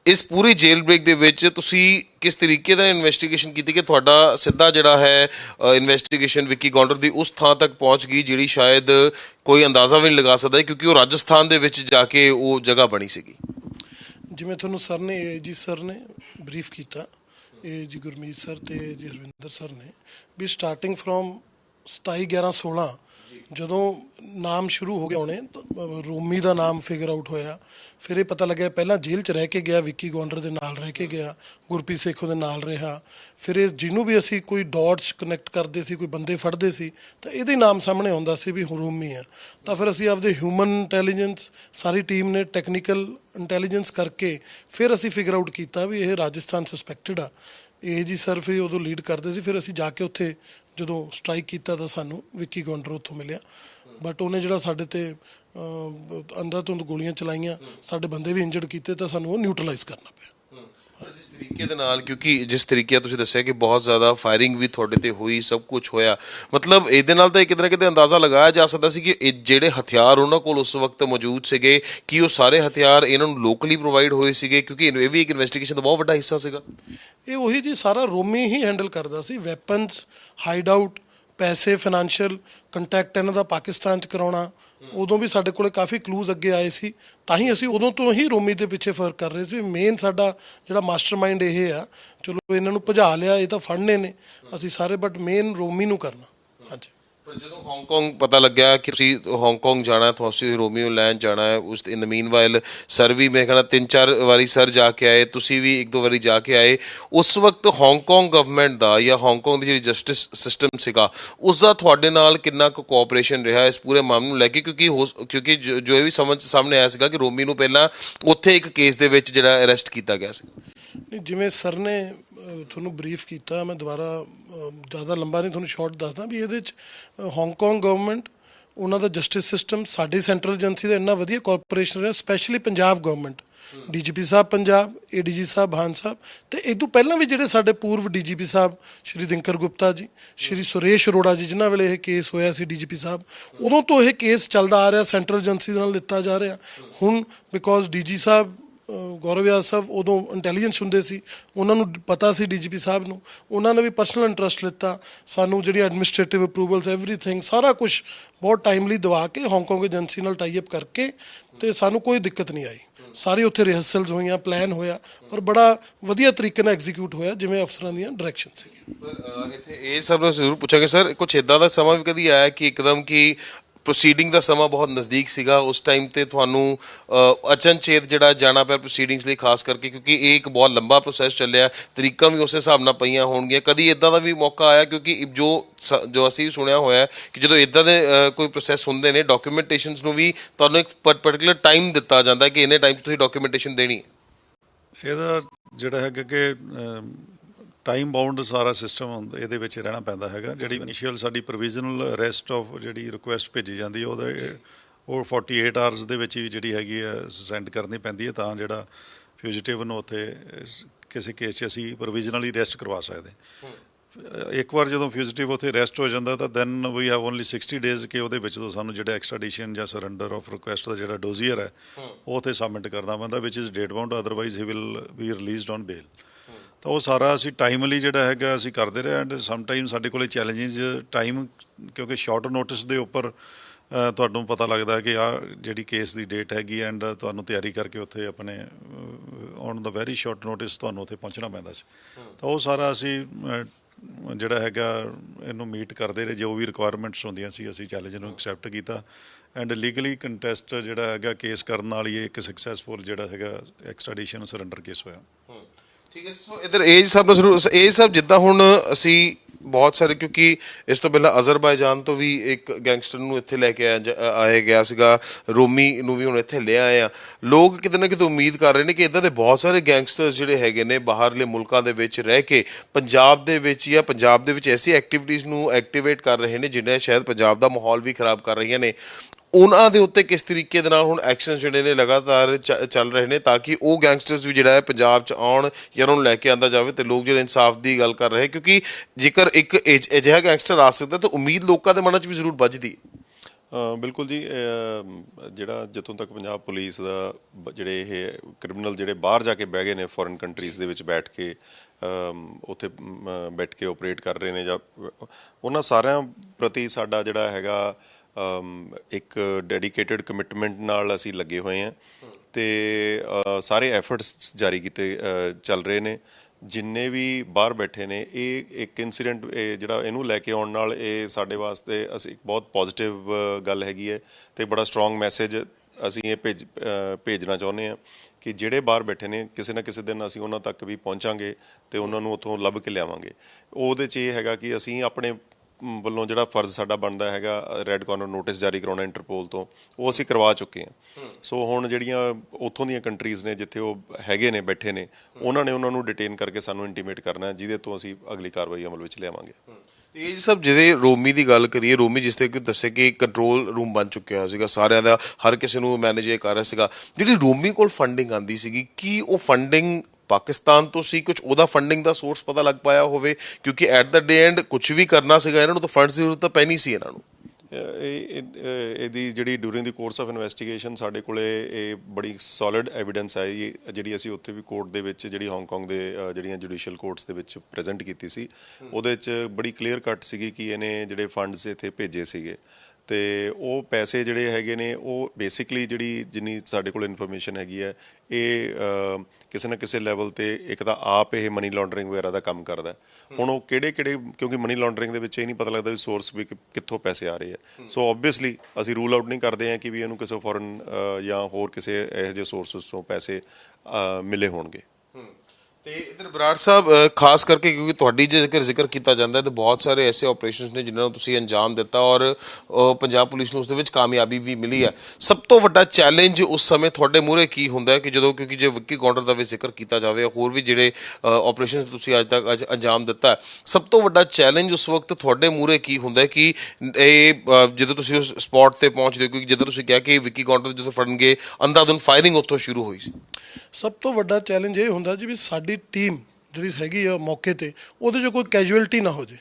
ਇਸ ਪੂਰੀ ਜੇਲ੍ਹ ਬ੍ਰੇਕ ਦੇ ਵਿੱਚ ਤੁਸੀਂ ਕਿਸ ਤਰੀਕੇ ਦਾ ਇਨਵੈਸਟੀਗੇਸ਼ਨ ਕੀਤੀ ਕਿ ਤੁਹਾਡਾ ਸਿੱਧਾ ਜਿਹੜਾ ਹੈ ਇਨਵੈਸਟੀਗੇਸ਼ਨ ਵਿੱਕੀ ਗੌਂਡਰ ਦੀ ਉਸ ਥਾਂ ਤੱਕ ਪਹੁੰਚ ਗਈ ਜਿਹੜੀ ਸ਼ਾਇਦ ਕੋਈ ਅੰਦਾਜ਼ਾ ਵੀ ਨਹੀਂ ਲਗਾ ਸਕਦਾ ਕਿਉਂਕਿ ਉਹ ਰਾਜਸਥਾਨ ਦੇ ਵਿੱਚ ਜਾ ਕੇ ਉਹ ਜਗ੍ਹਾ ਬਣੀ ਸੀਗੀ। ਜਿਵੇਂ ਤੁਹਾਨੂੰ ਸਰ ਨੇ ਜੀ ਸਰ ਨੇ ਬਰੀਫ ਕੀਤਾ, ਇਹ ਜੀ ਗੁਰਮੀਤ ਸਰ ਤੇ ਜੀ ਹਰਵਿੰਦਰ ਸਰ ਨੇ ਵੀ ਸਟਾਰਟਿੰਗ ਫਰੋਮ 27 11 16 ਜਦੋਂ ਨਾਮ ਸ਼ੁਰੂ ਹੋ ਗਿਆ ਉਹਨੇ ਰੋਮੀ ਦਾ ਨਾਮ ਫਿਗਰ ਆਊਟ ਹੋਇਆ। ਫਿਰ ਇਹ ਪਤਾ ਲੱਗਿਆ, ਪਹਿਲਾਂ ਜੇਲ੍ਹ 'ਚ ਰਹਿ ਕੇ ਗਿਆ, ਵਿੱਕੀ ਗੌਂਡਰ ਦੇ ਨਾਲ ਰਹਿ ਕੇ ਗਿਆ, ਗੁਰਪ੍ਰੀਤ ਸੇਖੋਂ ਦੇ ਨਾਲ ਰਿਹਾ। ਫਿਰ ਇਹ ਜਿਹਨੂੰ ਵੀ ਅਸੀਂ ਕੋਈ ਡਾਟਸ ਕਨੈਕਟ ਕਰਦੇ ਸੀ, ਕੋਈ ਬੰਦੇ ਫੜਦੇ ਸੀ, ਤਾਂ ਇਹਦੇ ਨਾਮ ਸਾਹਮਣੇ ਆਉਂਦਾ ਸੀ ਵੀ ਰੋਮੀ ਆ। ਤਾਂ ਫਿਰ ਅਸੀਂ ਆਪਦੇ ਹਿਊਮਨ ਇੰਟੈਲੀਜੈਂਸ ਸਾਰੀ ਟੀਮ ਨੇ ਟੈਕਨੀਕਲ ਇੰਟੈਲੀਜੈਂਸ ਕਰਕੇ ਫਿਰ ਅਸੀਂ ਫਿਗਰ ਆਊਟ ਕੀਤਾ ਵੀ ਇਹ ਰਾਜਸਥਾਨ ਸਸਪੈਕਟਡ ਆ। ਇਹ ਜੀ ਸਰ ਉਦੋਂ ਲੀਡ ਕਰਦੇ ਸੀ ਫਿਰ ਅਸੀਂ ਜਾ ਕੇ ਉੱਥੇ ਜਦੋਂ ਸਟ੍ਰਾਈਕ ਕੀਤਾ ਤਾਂ ਸਾਨੂੰ ਵਿੱਕੀ ਗੌਂਡਰ ਉੱਥੋਂ ਮਿਲਿਆ। ਬਟ ਉਹਨੇ ਜਿਹੜਾ ਸਾਡੇ ਤੇ ਅਹ, ਅੰਦਰ ਤੋਂ ਗੋਲੀਆਂ ਚਲਾਈਆਂ ਸਾਡੇ ਬੰਦੇ ਵੀ ਇੰਜਰਡ ਕੀਤੇ ਤਾਂ ਸਾਨੂੰ ਉਹ ਨਿਊਟਰਲਾਈਜ਼ ਕਰਨਾ ਪਿਆ। ਜਿਸ ਤਰੀਕੇ ਦੇ ਨਾਲ ਕਿਉਂਕਿ ਜਿਸ ਤਰੀਕੇ ਨਾਲ ਤੁਸੀਂ ਦੱਸਿਆ ਕਿ ਬਹੁਤ ਜ਼ਿਆਦਾ ਫਾਇਰਿੰਗ ਵੀ ਤੁਹਾਡੇ ਤੇ ਹੋਈ ਸਭ ਕੁਝ ਹੋਇਆ ਮਤਲਬ ਇਹਦੇ ਨਾਲ ਤਾਂ ਇਹ ਕਿਤੇ ਨਾ ਕਿਤੇ ਅੰਦਾਜ਼ਾ ਲਗਾਇਆ ਜਾ ਸਕਦਾ ਸੀ ਕਿ ਇਹ ਜਿਹੜੇ ਹਥਿਆਰ ਉਹਨਾਂ ਕੋਲ ਉਸ ਵਕਤ ਮੌਜੂਦ ਸੀਗੇ ਕਿ ਉਹ ਸਾਰੇ ਹਥਿਆਰ ਇਹਨਾਂ ਨੂੰ ਲੋਕਲੀ ਪ੍ਰੋਵਾਈਡ ਹੋਏ ਸੀਗੇ? ਕਿਉਂਕਿ ਇਹ ਵੀ ਇੱਕ ਇਨਵੈਸਟੀਗੇਸ਼ਨ ਦਾ ਬਹੁਤ ਵੱਡਾ ਹਿੱਸਾ ਸੀਗਾ। ਇਹ ਉਹੀ ਜੀ ਸਾਰਾ ਰੋਮੀ ਹੀ ਹੈਂਡਲ ਕਰਦਾ ਸੀ। ਵੈਪਨਸ ਹਾਈਡ ਆਊਟ ਪੈਸੇ ਫਾਈਨੈਂਸ਼ੀਅਲ ਕੰਟੈਕਟ ਇਹਨਾਂ ਦਾ ਪਾਕਿਸਤਾਨ ਚ ਕਰਾਉਣਾ, ਉਦੋਂ ਵੀ ਸਾਡੇ ਕੋਲੇ ਕਾਫੀ ਕਲੂਜ਼ ਅੱਗੇ ਆਏ ਸੀ। ਤਾਂ ਹੀ ਅਸੀਂ ਉਦੋਂ ਤੋਂ ਹੀ ਰੋਮੀ ਦੇ ਪਿੱਛੇ ਫ਼ਰਕ ਕਰ ਰਹੇ ਸੀ। ਮੇਨ ਸਾਡਾ ਜਿਹੜਾ ਮਾਸਟਰਮਾਈਂਡ ਇਹ ਆ, ਚਲੋ ਇਹਨਾਂ ਨੂੰ ਭਜਾ ਲਿਆ, ਇਹ ਤਾਂ ਫੜਨੇ ਨੇ। ਅਸੀਂ ਸਾਰੇ ਬਟ ਮੇਨ ਰੋਮੀ ਨੂੰ ਕਰਨਾ। ਹਾਂਜੀ। ਪਰ ਜਦੋਂ ਹਾਂਗਕਾਂਗ ਪਤਾ ਲੱਗਿਆ ਕਿ ਤੁਸੀਂ ਹਾਂਗਕਾਂਗ ਜਾਣਾ ਹੈ ਤੁਸੀਂ ਰੋਮੀਓ ਲੈਂਡ ਜਾਣਾ ਹੈ, ਉਸ ਇਨ ਦ ਮੀਨਵਾਈਲ ਸਰ ਵੀ ਮੈਂ ਕਹਿੰਦਾ ਤਿੰਨ ਚਾਰ ਵਾਰੀ ਸਰ ਜਾ ਕੇ ਆਏ, ਤੁਸੀਂ ਵੀ ਇੱਕ ਦੋ ਵਾਰੀ ਜਾ ਕੇ ਆਏ, ਉਸ ਵਕਤ ਹਾਂਗਕਾਂਗ ਗਵਰਨਮੈਂਟ ਦਾ ਜਾਂ ਹਾਂਗਕਾਂਗ ਦੀ ਜਿਹੜੀ ਜਸਟਿਸ ਸਿਸਟਮ ਸੀਗਾ, ਉਸ ਦਾ ਤੁਹਾਡੇ ਨਾਲ ਕਿੰਨਾ ਕੁ ਕੋਆਪਰੇਸ਼ਨ ਰਿਹਾ ਇਸ ਪੂਰੇ ਮਾਮਲੇ ਨੂੰ ਲੈ ਕੇ? ਕਿਉਂਕਿ ਹੋ- ਕਿਉਂਕਿ ਜੋ ਜੋ ਇਹ ਵੀ ਸਮਝ ਸਾਹਮਣੇ ਆਇਆ ਸੀਗਾ ਕਿ ਰੋਮੀ ਨੂੰ ਪਹਿਲਾਂ ਉੱਥੇ ਇੱਕ ਕੇਸ ਦੇ ਵਿੱਚ ਜਿਹੜਾ ਅਰੈਸਟ ਕੀਤਾ ਗਿਆ ਸੀ। ਜਿਵੇਂ ਸਰ ਨੇ ਤੁਹਾਨੂੰ ਬਰੀਫ ਕੀਤਾ ਮੈਂ ਦੁਬਾਰਾ ਜ਼ਿਆਦਾ ਲੰਬਾ ਨਹੀਂ ਤੁਹਾਨੂੰ ਸ਼ਾਰਟ ਦੱਸਦਾ ਵੀ ਇਹਦੇ ਚ ਅਹ, ਹਾਂਗਕਾਂਗ ਗਵਰਨਮੈਂਟ ਉਹਨਾਂ ਦਾ ਜਸਟਿਸ ਸਿਸਟਮ ਸਾਡੀ ਸੈਂਟਰਲ ਏਜੰਸੀ ਦਾ ਇੰਨਾ ਵਧੀਆ ਕਾਰਪੋਰੇਸ਼ਨ ਰਿਹਾ ਸਪੈਸ਼ਲੀ ਪੰਜਾਬ ਗਵਰਨਮੈਂਟ ਡੀਜੀਪੀ ਸਾਹਿਬ ਪੰਜਾਬ ਏਡੀਜੀ ਸਾਹਿਬ ਹਾਨ ਸਾਹਿਬ ਤੇ ਇਹ ਤੋਂ ਪਹਿਲਾਂ ਵੀ ਜਿਹੜੇ ਸਾਡੇ ਪੂਰਵ ਡੀਜੀਪੀ ਸਾਹਿਬ ਸ਼੍ਰੀ ਦਿਨਕਰ ਗੁਪਤਾ ਜੀ ਸ਼੍ਰੀ ਸੁਰੇਸ਼ ਅਰੋੜਾ ਜੀ ਜਿਨ੍ਹਾਂ ਵੇਲੇ ਇਹ ਕੇਸ ਹੋਇਆ ਸੀ ਡੀਜੀਪੀ ਸਾਹਿਬ ਉਦੋਂ ਤੋਂ ਇਹ ਕੇਸ ਚੱਲਦਾ ਆ ਰਿਹਾ ਸੈਂਟਰਲ ਏਜੰਸੀ ਦੇ ਨਾਲ ਲਿੱਤਾ ਜਾ ਰਿਹਾ। ਹੁਣ ਬਿਕੋਜ਼ ਡੀਜੀ ਸਾਹਿਬ ਗੌਰਵ ਯਾਦ ਸਾਹਿਬ ਉਦੋਂ ਇੰਟੈਲੀਜੈਂਸ ਹੁੰਦੇ ਸੀ, ਉਹਨਾਂ ਨੂੰ ਪਤਾ ਸੀ ਡੀਜੀਪੀ ਸਾਹਿਬ ਨੂੰ। ਉਹਨਾਂ ਨੇ ਵੀ ਪਰਸਨਲ ਇੰਟਰਸਟ ਲਿੱਤਾ, ਸਾਨੂੰ ਜਿਹੜੀ ਐਡਮਿਨਿਸਟ੍ਰੇਟਿਵ ਅਪਰੂਵਲਸ ਐਵਰੀਥਿੰਗ ਸਾਰਾ ਕੁਝ ਬਹੁਤ ਟਾਈਮਲੀ ਦਵਾ ਕੇ ਹਾਂਗਕਾਂਗ ਏਜੰਸੀ ਨਾਲ ਟਾਈ ਅਪ ਕਰਕੇ ਤੇ ਸਾਨੂੰ ਕੋਈ ਦਿੱਕਤ ਨਹੀਂ ਆਈ। ਸਾਰੇ ਉੱਥੇ ਰਿਹਰਸਲਸ ਹੋਈਆਂ ਪਲਾਨ ਹੋਇਆ, ਪਰ ਬੜਾ ਵਧੀਆ ਤਰੀਕੇ ਨਾਲ ਐਗਜ਼ੀਕਿਊਟ ਹੋਇਆ, ਜਿਵੇਂ ਅਫਸਰਾਂ ਦੀਆਂ ਡਾਇਰੈਕਸ਼ਨ ਸੀ ਪਰ ਇੱਥੇ ਇਹ ਸਭ ਨੂੰ ਜ਼ਰੂਰ ਪੁੱਛਾਂਗੇ, ਸਰ ਕੁਝ ਇਦਾਂ ਦਾ ਸਮਾਂ ਵੀ ਕਦੀ ਆਇਆ ਕਿ ਇੱਕਦਮ ਕਿ ਪ੍ਰੋਸੀਡਿੰਗ ਦਾ ਸਮਾਂ ਬਹੁਤ ਨਜ਼ਦੀਕ ਸੀਗਾ। ਉਸ ਟਾਈਮ ਤੇ ਤੁਹਾਨੂੰ ਅਚਨਚੇਤ ਜਿਹੜਾ ਜਾਣਾ ਪਿਆ ਪ੍ਰੋਸੀਡਿੰਗਸ ਲਈ ਖਾਸ ਕਰਕੇ, ਕਿਉਂਕਿ ਇਹ ਇੱਕ ਬਹੁਤ ਲੰਬਾ ਪ੍ਰੋਸੈਸ ਚੱਲਿਆ। ਤਰੀਕਾਂ ਵੀ ਉਸੇ ਹਿਸਾਬ ਨਾਲ ਪਈਆਂ ਹੋਣਗੀਆਂ। ਕਦੀ ਇਦਾਂ ਦਾ ਵੀ ਮੌਕਾ ਆਇਆ, ਕਿਉਂਕਿ ਜੋ ਸ- ਜੋ ਅਸੀਂ ਵੀ ਸੁਣਿਆ ਹੋਇਆ ਕਿ ਜਦੋਂ ਇਦਾਂ ਦੇ ਕੋਈ ਪ੍ਰੋਸੈਸ ਹੁੰਦੇ ਨੇ ਡਾਕੂਮੈਂਟੇਸ਼ਨਸ ਨੂੰ ਵੀ ਤੁਹਾਨੂੰ ਇੱਕ ਪਾਰਟਿਕੂਲਰ ਟਾਈਮ ਦਿੱਤਾ ਜਾਂਦਾ ਕਿ ਇੰਨੇ ਟਾਈਮ 'ਚ ਤੁਸੀਂ ਡਾਕੂਮੈਂਟੇਸ਼ਨ ਦੇਣੀ ਹੈ। ਇਹਦਾ ਜਿਹੜਾ ਹੈਗਾ ਕਿ ਟਾਈਮ ਬਾਉਂਡ ਸਾਰਾ ਸਿਸਟਮ ਇਹਦੇ ਵਿੱਚ ਰਹਿਣਾ ਪੈਂਦਾ ਹੈਗਾ ਜਿਹੜੀ ਇਨੀਸ਼ੀਅਲ ਸਾਡੀ ਪ੍ਰੋਵੀਜ਼ਨਲ ਅਰੈਸਟ ਆਫ ਜਿਹੜੀ ਰਿਕੁਐਸਟ ਭੇਜੀ ਜਾਂਦੀ ਹੈ ਉਹਦੇ ਉਹ 48 ਆਵਰਸ ਦੇ ਵਿੱਚ ਹੀ ਜਿਹੜੀ ਹੈਗੀ ਹੈ ਸੈਂਡ ਕਰਨੀ ਪੈਂਦੀ ਹੈ ਤਾਂ ਜਿਹੜਾ ਫਿਊਜੀਟਿਵ ਨੂੰ ਉੱਥੇ ਕਿਸੇ ਕੇਸ 'ਚ ਅਸੀਂ ਪ੍ਰੋਵੀਜ਼ਨਲੀ ਅਰੈਸਟ ਕਰਵਾ ਸਕਦੇ। ਇੱਕ ਵਾਰ ਜਦੋਂ ਫਿਊਜੀਟਿਵ ਉੱਥੇ ਅਰੈਸਟ ਹੋ ਜਾਂਦਾ ਤਾਂ then we have only 60 days ਕਿ ਉਹਦੇ ਵਿੱਚ ਤੋਂ ਸਾਨੂੰ ਜਿਹੜਾ ਐਕਸਟ੍ਰੈਡੀਸ਼ਨ ਜਾਂ ਸਰੈਂਡਰ ਆਫ ਰਿਕੁਐਸਟ ਦਾ ਜਿਹੜਾ ਡੋਜ਼ੀਅਰ ਹੈ ਉਹ ਉੱਥੇ ਸਬਮਿਟ ਕਰਨਾ ਪੈਂਦਾ which is date bound otherwise he will be released on bail ਤਾਂ ਉਹ ਸਾਰਾ ਅਸੀਂ ਟਾਈਮਲੀ ਜਿਹੜਾ ਹੈਗਾ ਅਸੀਂ ਕਰਦੇ ਰਹੇ ਐਂਡ ਸਮ ਟਾਈਮ ਸਾਡੇ ਕੋਲੇ ਚੈਲੰਜਸ ਟਾਈਮ ਕਿਉਂਕਿ ਸ਼ਾਰਟ ਨੋਟਿਸ ਦੇ ਉੱਪਰ ਤੁਹਾਨੂੰ ਪਤਾ ਲੱਗਦਾ ਕਿ ਆ ਜਿਹੜੀ ਕੇਸ ਦੀ ਡੇਟ ਹੈਗੀ ਐਂਡ ਤੁਹਾਨੂੰ ਤਿਆਰੀ ਕਰਕੇ ਉੱਥੇ ਆਪਣੇ on the very short notice ਤੁਹਾਨੂੰ ਉੱਥੇ ਪਹੁੰਚਣਾ ਪੈਂਦਾ ਸੀ। ਤਾਂ ਉਹ ਸਾਰਾ ਅਸੀਂ ਜਿਹੜਾ ਹੈਗਾ ਇਹਨੂੰ ਮੀਟ ਕਰਦੇ ਰਹੇ, ਜੋ ਵੀ ਰਿਕੁਆਇਰਮੈਂਟਸ ਹੁੰਦੀਆਂ ਸੀ ਅਸੀਂ ਚੈਲੰਜ ਨੂੰ ਐਕਸੈਪਟ ਕੀਤਾ। ਐਂਡ ਲੀਗਲੀ ਕੰਟੈਸਟ ਜਿਹੜਾ ਹੈਗਾ ਕੇਸ ਕਰਨ ਨਾਲ ਹੀ ਇੱਕ ਸਕਸੈਸਫੁਲ ਜਿਹੜਾ ਹੈਗਾ ਐਕਸਟ੍ਰੈਡੀਸ਼ਨ ਸਰੈਂਡਰ ਕੇਸ ਹੋਇਆ। ਠੀਕ ਹੈ, ਸੋ ਇਧਰ ਏਜ ਸਾਹਿਬ ਨੂੰ ਜ਼ਰੂਰ ਏਜ ਸਾਹਿਬ, ਜਿੱਦਾਂ ਹੁਣ ਅਸੀਂ ਬਹੁਤ ਸਾਰੇ, ਕਿਉਂਕਿ ਇਸ ਤੋਂ ਪਹਿਲਾਂ ਅਜ਼ਰਬਾਈਜਾਨ ਤੋਂ ਵੀ ਇੱਕ ਗੈਂਗਸਟਰ ਨੂੰ ਇੱਥੇ ਲੈ ਕੇ ਆਇਆ ਆਇਆ ਗਿਆ ਸੀਗਾ, ਰੋਮੀ ਨੂੰ ਵੀ ਹੁਣ ਇੱਥੇ ਲਿਆ ਆਏ ਆ। ਲੋਕ ਕਿਤੇ ਨਾ ਕਿਤੇ ਉਮੀਦ ਕਰ ਰਹੇ ਨੇ ਕਿ ਇਦਾਂ ਦੇ ਬਹੁਤ ਸਾਰੇ ਗੈਂਗਸਟਰ ਜਿਹੜੇ ਹੈਗੇ ਨੇ ਬਾਹਰਲੇ ਮੁਲਕਾਂ ਦੇ ਵਿੱਚ ਰਹਿ ਕੇ ਪੰਜਾਬ ਦੇ ਵਿੱਚ ਜਾਂ ਪੰਜਾਬ ਦੇ ਵਿੱਚ ਐਸੀ ਐਕਟੀਵਿਟੀਜ਼ ਨੂੰ ਐਕਟੀਵੇਟ ਕਰ ਰਹੇ ਨੇ ਜਿਹੜੀਆਂ ਸ਼ਾਇਦ ਪੰਜਾਬ ਦਾ ਮਾਹੌਲ ਵੀ ਖਰਾਬ ਕਰ ਰਹੀਆਂ ਨੇ। ਉਹਨਾਂ ਦੇ ਉੱਤੇ ਕਿਸ ਤਰੀਕੇ ਦੇ ਨਾਲ ਹੁਣ ਐਕਸ਼ਨ ਜਿਹੜੇ ਨੇ ਲਗਾਤਾਰ ਚ- ਚੱਲ ਰਹੇ ਨੇ ਤਾਂ ਕਿ ਉਹ ਗੈਂਗਸਟਰਸ ਵੀ ਜਿਹੜਾ ਹੈ ਪੰਜਾਬ 'ਚ ਆਉਣ ਜਾਂ ਉਹਨਾਂ ਨੂੰ ਲੈ ਕੇ ਆਂਦਾ ਜਾਵੇ ਤੇ ਲੋਕ ਜਿਹੜੇ ਇਨਸਾਫ ਦੀ ਗੱਲ ਕਰ ਰਹੇ ਕਿਉਂਕਿ ਜੇਕਰ ਇੱਕ ਅਜ- ਅਜਿਹਾ ਗੈਂਗਸਟਰ ਆ ਸਕਦਾ ਤਾਂ ਉਮੀਦ ਲੋਕਾਂ ਦੇ ਮਨਾਂ 'ਚ ਵੀ ਜ਼ਰੂਰ ਵੱਜਦੀ ਬਿਲਕੁਲ ਜੀ ਜਿਹੜਾ ਜਿੱਥੋਂ ਤੱਕ ਪੰਜਾਬ ਪੁਲਿਸ ਦਾ ਬ- ਜਿਹੜੇ ਇਹ ਕ੍ਰਿਮੀਨਲ ਜਿਹੜੇ ਬਾਹਰ ਜਾ ਕੇ ਬਹਿ ਗਏ ਨੇ ਫੋਰਨ ਕੰਟਰੀਜ਼ ਦੇ ਵਿੱਚ ਬੈਠ ਕੇ ਉੱਥੇ ਬੈਠ ਕੇ ਆਪਰੇਟ ਕਰ ਰਹੇ ਨੇ ਜਾਂ ਉਹਨਾਂ ਸਾਰਿਆਂ ਪ੍ਰਤੀ ਸਾਡਾ ਜਿਹੜਾ ਹੈਗਾ ਇੱਕ ਡੈਡੀਕੇਟਿਡ ਕਮਿਟਮੈਂਟ ਨਾਲ ਅਸੀਂ ਲੱਗੇ ਹੋਏ ਹਾਂ। ਤੇ ਸਾਰੇ ਐਫਰਟਸ ਜਾਰੀ ਕੀਤੇ ਚੱਲ ਰਹੇ ਨੇ। ਜਿੰਨੇ ਵੀ ਬਾਹਰ ਬੈਠੇ ਨੇ, ਇਹ ਇੱਕ ਇਨਸੀਡੈਂਟ ਜਿਹੜਾ ਇਹਨੂੰ ਲੈ ਕੇ ਆਉਣ ਨਾਲ ਇਹ ਸਾਡੇ ਵਾਸਤੇ ਅਸੀਂ ਇੱਕ ਬਹੁਤ ਪੋਜ਼ਿਟਿਵ ਗੱਲ ਹੈਗੀ ਹੈ ਤੇ ਬੜਾ ਸਟਰੋਂਗ ਮੈਸੇਜ ਅਸੀਂ ਇਹ ਭੇਜ ਭੇਜਣਾ ਚਾਹੁੰਦੇ ਹਾਂ ਕਿ ਜਿਹੜੇ ਬਾਹਰ ਬੈਠੇ ਨੇ, ਕਿਸੇ ਨਾ ਕਿਸੇ ਦਿਨ ਅਸੀਂ ਉਹਨਾਂ ਤੱਕ ਵੀ ਪਹੁੰਚਾਂਗੇ ਤੇ ਉਹਨਾਂ ਨੂੰ ਉੱਥੋਂ ਲੱਭ ਕੇ ਲਿਆਵਾਂਗੇ। ਉਹਦੇ 'ਚ ਇਹ ਹੈਗਾ ਕਿ ਅਸੀਂ ਆਪਣੇ ਵੱਲੋਂ ਜਿਹੜਾ ਫਰਜ਼ ਸਾਡਾ ਬਣਦਾ ਹੈਗਾ ਰੈੱਡ ਕਾਰਨਰ ਨੋਟਿਸ ਜਾਰੀ ਕਰਾਉਣਾ ਇੰਟਰਪੋਲ ਤੋਂ ਉਹ ਅਸੀਂ ਕਰਵਾ ਚੁੱਕੇ ਹਾਂ। ਸੋ ਹੁਣ ਜਿਹੜੀਆਂ ਉੱਥੋਂ ਦੀਆਂ ਕੰਟਰੀਜ਼ ਨੇ ਜਿੱਥੇ ਉਹ ਹੈਗੇ ਨੇ ਬੈਠੇ ਨੇ ਉਹਨਾਂ ਨੇ ਉਹਨਾਂ ਨੂੰ ਡਿਟੇਨ ਕਰਕੇ ਸਾਨੂੰ ਇੰਟੀਮੇਟ ਕਰਨਾ ਹੈ ਜਿਹਦੇ ਤੋਂ ਅਸੀਂ ਅਗਲੀ ਕਾਰਵਾਈ ਅਮਲ ਵਿੱਚ ਲਿਆਵਾਂਗੇ। ਇਹ ਸਭ ਜਿਹਦੇ ਰੋਮੀ ਦੀ ਗੱਲ ਕਰੀਏ ਰੋਮੀ ਜਿਸ ਤੇ ਕਿ ਦੱਸੇ ਕਿ ਕੰਟਰੋਲ ਰੂਮ ਬਣ ਚੁੱਕਿਆ ਹੋਇਆ ਸੀਗਾ ਸਾਰਿਆਂ ਦਾ ਹਰ ਕਿਸੇ ਨੂੰ ਮੈਨੇਜ ਇਹ ਕਰ ਰਿਹਾ ਸੀਗਾ। ਜਿਹੜੀ ਰੋਮੀ ਕੋਲ ਫੰਡਿੰਗ ਆਂਦੀ ਸੀਗੀ ਕੀ ਉਹ ਫੰਡਿੰਗ ਪਾਕਿਸਤਾਨ ਤੋਂ ਸੀ ਕੁਝ ਉਹਦਾ ਫੰਡਿੰਗ ਦਾ ਸੋਰਸ ਪਤਾ ਲੱਗ ਪਾਇਆ ਹੋਵੇ, ਕਿਉਂਕਿ ਐਟ ਦਾ ਡੇ ਐਂਡ ਕੁਝ ਵੀ ਕਰਨਾ ਸੀਗਾ ਇਹਨਾਂ ਨੂੰ, ਤਾਂ ਫੰਡਸ ਦੀ ਜ਼ਰੂਰਤ ਤਾਂ ਪੈਣੀ ਸੀ ਇਹਨਾਂ ਨੂੰ। ਇਹ ਇਹਦੀ ਜਿਹੜੀ during the course of investigation ਸਾਡੇ ਕੋਲੇ ਇਹ ਬੜੀ ਸੋਲਿਡ ਐਵੀਡੈਂਸ ਆਈ, ਜਿਹੜੀ ਅਸੀਂ ਉੱਥੇ ਵੀ ਕੋਰਟ ਦੇ ਵਿੱਚ, ਜਿਹੜੀ ਹਾਂਗਕਾਂਗ ਦੇ ਜਿਹੜੀਆਂ ਜੁਡੀਸ਼ੀਅਲ ਕੋਰਟਸ ਦੇ ਵਿੱਚ ਪ੍ਰੈਜ਼ੈਂਟ ਕੀਤੀ ਸੀ, ਉਹਦੇ ਵਿੱਚ ਬੜੀ ਕਲੀਅਰ ਕੱਟ ਸੀਗੀ ਕਿ ਇਹਨੇ ਜਿਹੜੇ ਫੰਡਸ ਇੱਥੇ ਭੇਜੇ ਸੀਗੇ। ਤੇ ਉਹ ਪੈਸੇ ਜਿਹੜੇ ਹੈਗੇ ਨੇ ਉਹ ਬੇਸਿਕਲੀ ਜਿਹੜੀ ਜਿੰਨੀ ਸਾਡੇ ਕੋਲ ਇਨਫੋਰਮੇਸ਼ਨ ਹੈਗੀ ਹੈ ਇਹ ਕਿਸੇ ਨਾ ਕਿਸੇ ਲੈਵਲ ਤੇ ਇੱਕ ਤਾਂ ਆਪ ਇਹ ਮਨੀ ਲਾਂਡਰਿੰਗ ਵਗੈਰਾ ਦਾ ਕੰਮ ਕਰਦਾ। ਹੁਣ ਉਹ ਕਿਹੜੇ ਕਿਹੜੇ ਕਿਉਂਕਿ ਮਨੀ ਲਾਂਡਰਿੰਗ ਦੇ ਵਿੱਚ ਇਹ ਨਹੀਂ ਪਤਾ ਲੱਗਦਾ ਵੀ ਸੋਰਸ ਵੀ ਕਿੱਥੋਂ ਪੈਸੇ ਆ ਰਹੇ ਆ ਸੋ ਆਬਵੀਅਸਲੀ ਅਸੀਂ ਰੂਲ ਆਊਟ ਨਹੀਂ ਕਰਦੇ ਹਾਂ ਕਿ ਵੀ ਇਹਨੂੰ ਕਿਸੇ ਫੋਰਨ ਜਾਂ ਹੋਰ ਕਿਸੇ ਇਹੋ ਜਿਹੇ ਸੋਰਸਸ ਤੋਂ ਪੈਸੇ ਮਿਲੇ ਹੋਣਗੇ। ਤੇ ਇਧਰ ਬਰਾੜ ਸਾਹਿਬ ਅ, ਖਾਸ ਕਰਕੇ ਕਿਉਂਕਿ ਤੁਹਾਡੀ ਜੇ ਜ਼ਿਕਰ ਜ਼ਿਕਰ ਕੀਤਾ ਜਾਂਦਾ ਹੈ ਤਾਂ ਬਹੁਤ ਸਾਰੇ ਐਸੇ ਆਪਰੇਸ਼ਨਸ ਨੇ ਜਿਨ੍ਹਾਂ ਨੂੰ ਤੁਸੀਂ ਅੰਜਾਮ ਦਿੱਤਾ ਔਰ ਅ, ਪੰਜਾਬ ਪੁਲਿਸ ਨੂੰ ਉਸ ਦੇ ਵਿੱਚ ਕਾਮਯਾਬੀ ਵੀ ਮਿਲੀ ਹੈ। ਸਭ ਤੋਂ ਵੱਡਾ ਚੈਲੰਜ ਉਸ ਸਮੇਂ ਤੁਹਾਡੇ ਮੂਹਰੇ ਕੀ ਹੁੰਦਾ ਹੈ ਕਿ ਜਦੋਂ ਕਿਉਂਕਿ ਜੇ ਵਿੱਕੀ ਕੌਂਡਰ ਦਾ ਵੀ ਜ਼ਿਕਰ ਕੀਤਾ ਜਾਵੇ ਹੋਰ ਵੀ ਜਿਹੜੇ ਆਪਰੇਸ਼ਨਸ ਤੁਸੀਂ ਅੱਜ ਤੱਕ ਅੱਜ ਅੰਜਾਮ ਦਿੱਤਾ ਹੈ, ਸਭ ਤੋਂ ਵੱਡਾ ਚੈਲੰਜ ਉਸ ਵਕਤ ਤੁਹਾਡੇ ਮੂਹਰੇ ਕੀ ਹੁੰਦਾ ਹੈ ਕਿ ਇਹ ਅ, ਜਦੋਂ ਤੁਸੀਂ ਉਸ ਸਪੌਟ ਤੇ ਪਹੁੰਚਦੇ ਹੋ ਕਿਉਂਕਿ ਜਦੋਂ ਤੁਸੀਂ ਕਿਹਾ ਕਿ ਵਿੱਕੀ ਕੌਂਡਰ ਜਦੋਂ ਫੜਨਗੇ ਅੰਧਾਧੁਨ ਫਾਇਰਿੰਗ ਉੱਥੋਂ ਸ਼ੁਰੂ ਹੋਈ ਸੀ। ਸਭ ਤੋਂ ਵੱਡਾ ਚੈਲੰਜ ਇਹ ਹੁੰਦਾ ਜੀ ਵੀ ਸਾਡੀ ਟੀਮ ਜਿਹੜੀ ਹੈਗੀ ਆ ਮੌਕੇ ਤੇ, ਉਹਦੇ 'ਚ ਕੋਈ ਕੈਜੂਅਲਟੀ ਨਾ ਹੋ ਜੇ।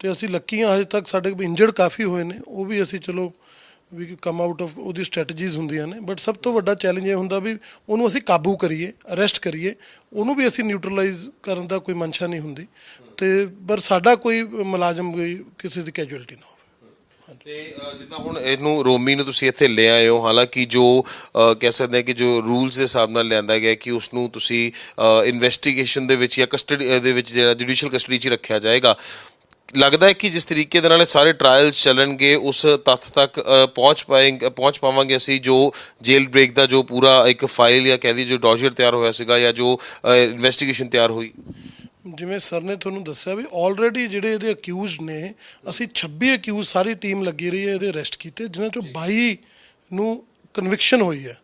ਤੇ ਅਸੀਂ ਲੱਕੀ ਹਾਂ ਹਜੇ ਤੱਕ ਸਾਡੇ ਇੰਜਰਡ ਕਾਫੀ ਹੋਏ ਨੇ, ਉਹ ਵੀ ਅਸੀਂ ਚਲੋ ਵੀ ਕਮ ਆਊਟ ਆਫ ਉਹਦੀ ਸਟ੍ਰੈਟਜੀਜ਼ ਹੁੰਦੀਆਂ ਨੇ ਬਟ ਸਭ ਤੋਂ ਵੱਡਾ ਚੈਲੰਜ ਇਹ ਹੁੰਦਾ ਵੀ ਉਹਨੂੰ ਅਸੀਂ ਕਾਬੂ ਕਰੀਏ ਅਰੈਸਟ ਕਰੀਏ, ਉਹਨੂੰ ਵੀ ਅਸੀਂ ਨਿਊਟਰਲਾਈਜ਼ ਕਰਨ ਦਾ ਕੋਈ ਮਨਸ਼ਾ ਨਹੀਂ ਹੁੰਦੀ। ਤੇ ਪਰ ਸਾਡਾ ਕੋਈ ਮੁਲਾਜ਼ਮ ਕੋਈ ਕਿਸੇ ਦੀ ਕੈਜੂਅਲਟੀ ਨਾ ਹੋਵੇ। ਤੇ ਜਿੱਦਾਂ ਹੁਣ ਇਹਨੂੰ ਰੋਮੀ ਨੂੰ ਤੁਸੀਂ ਇੱਥੇ ਲੈ ਆਏ ਹੋ, ਹਾਲਾਂਕਿ ਜੋ ਕਹਿ ਸਕਦੇ ਹਾਂ ਕਿ ਜੋ ਰੂਲਸ ਦੇ ਹਿਸਾਬ ਨਾਲ ਲਿਆਂਦਾ ਗਿਆ ਕਿ ਉਸ ਨੂੰ ਤੁਸੀਂ ਇਨਵੈਸਟੀਗੇਸ਼ਨ ਦੇ ਵਿੱਚ ਜਾਂ ਕਸਟਡੀ ਦੇ ਵਿੱਚ ਜਿਹੜਾ ਜੁਡੀਸ਼ੀਅਲ ਕਸਟਡੀ 'ਚ ਰੱਖਿਆ ਜਾਏਗਾ। ਲੱਗਦਾ ਹੈ ਕਿ ਜਿਸ ਤਰੀਕੇ ਦੇ ਨਾਲ ਇਹ ਸਾਰੇ ਟ੍ਰਾਇਲਸ ਚੱਲਣਗੇ, ਉਸ ਤੱਥ ਤੱਕ ਪਹੁੰਚ ਪਾਏਂਗੇ, ਪਹੁੰਚ ਪਾਵਾਂਗੇ ਅਸੀਂ ਜੋ ਜੇਲ ਬ੍ਰੇਕ ਦਾ ਜੋ ਪੂਰਾ ਇੱਕ ਫਾਈਲ ਜਾਂ ਕਹਿ ਦੀ ਜੋ ਡੋਜਰ ਤਿਆਰ ਹੋਇਆ ਸੀਗਾ ਜਾਂ ਜੋ ਇਨਵੈਸਟੀਗੇਸ਼ਨ ਤਿਆਰ ਹੋਈ। ਜਿਵੇਂ ਸਰ ਨੇ ਤੁਹਾਨੂੰ ਦੱਸਿਆ ਵੀ ਆਲਰੇਡੀ ਜਿਹੜੇ ਇਹਦੇ ਅਕਿਊਜ਼ਡ ਨੇ ਅਸੀਂ 26 ਅਕਿਊਜ਼ ਸਾਰੀ ਟੀਮ ਲੱਗੀ ਰਹੀ ਹੈ ਇਹਦੇ ਅਰੈਸਟ ਕੀਤੇ ਜਿਨ੍ਹਾਂ ਚੋਂ 22 ਨੂੰ ਕਨਵਿਕਸ਼ਨ ਹੋਈ ਹੈ।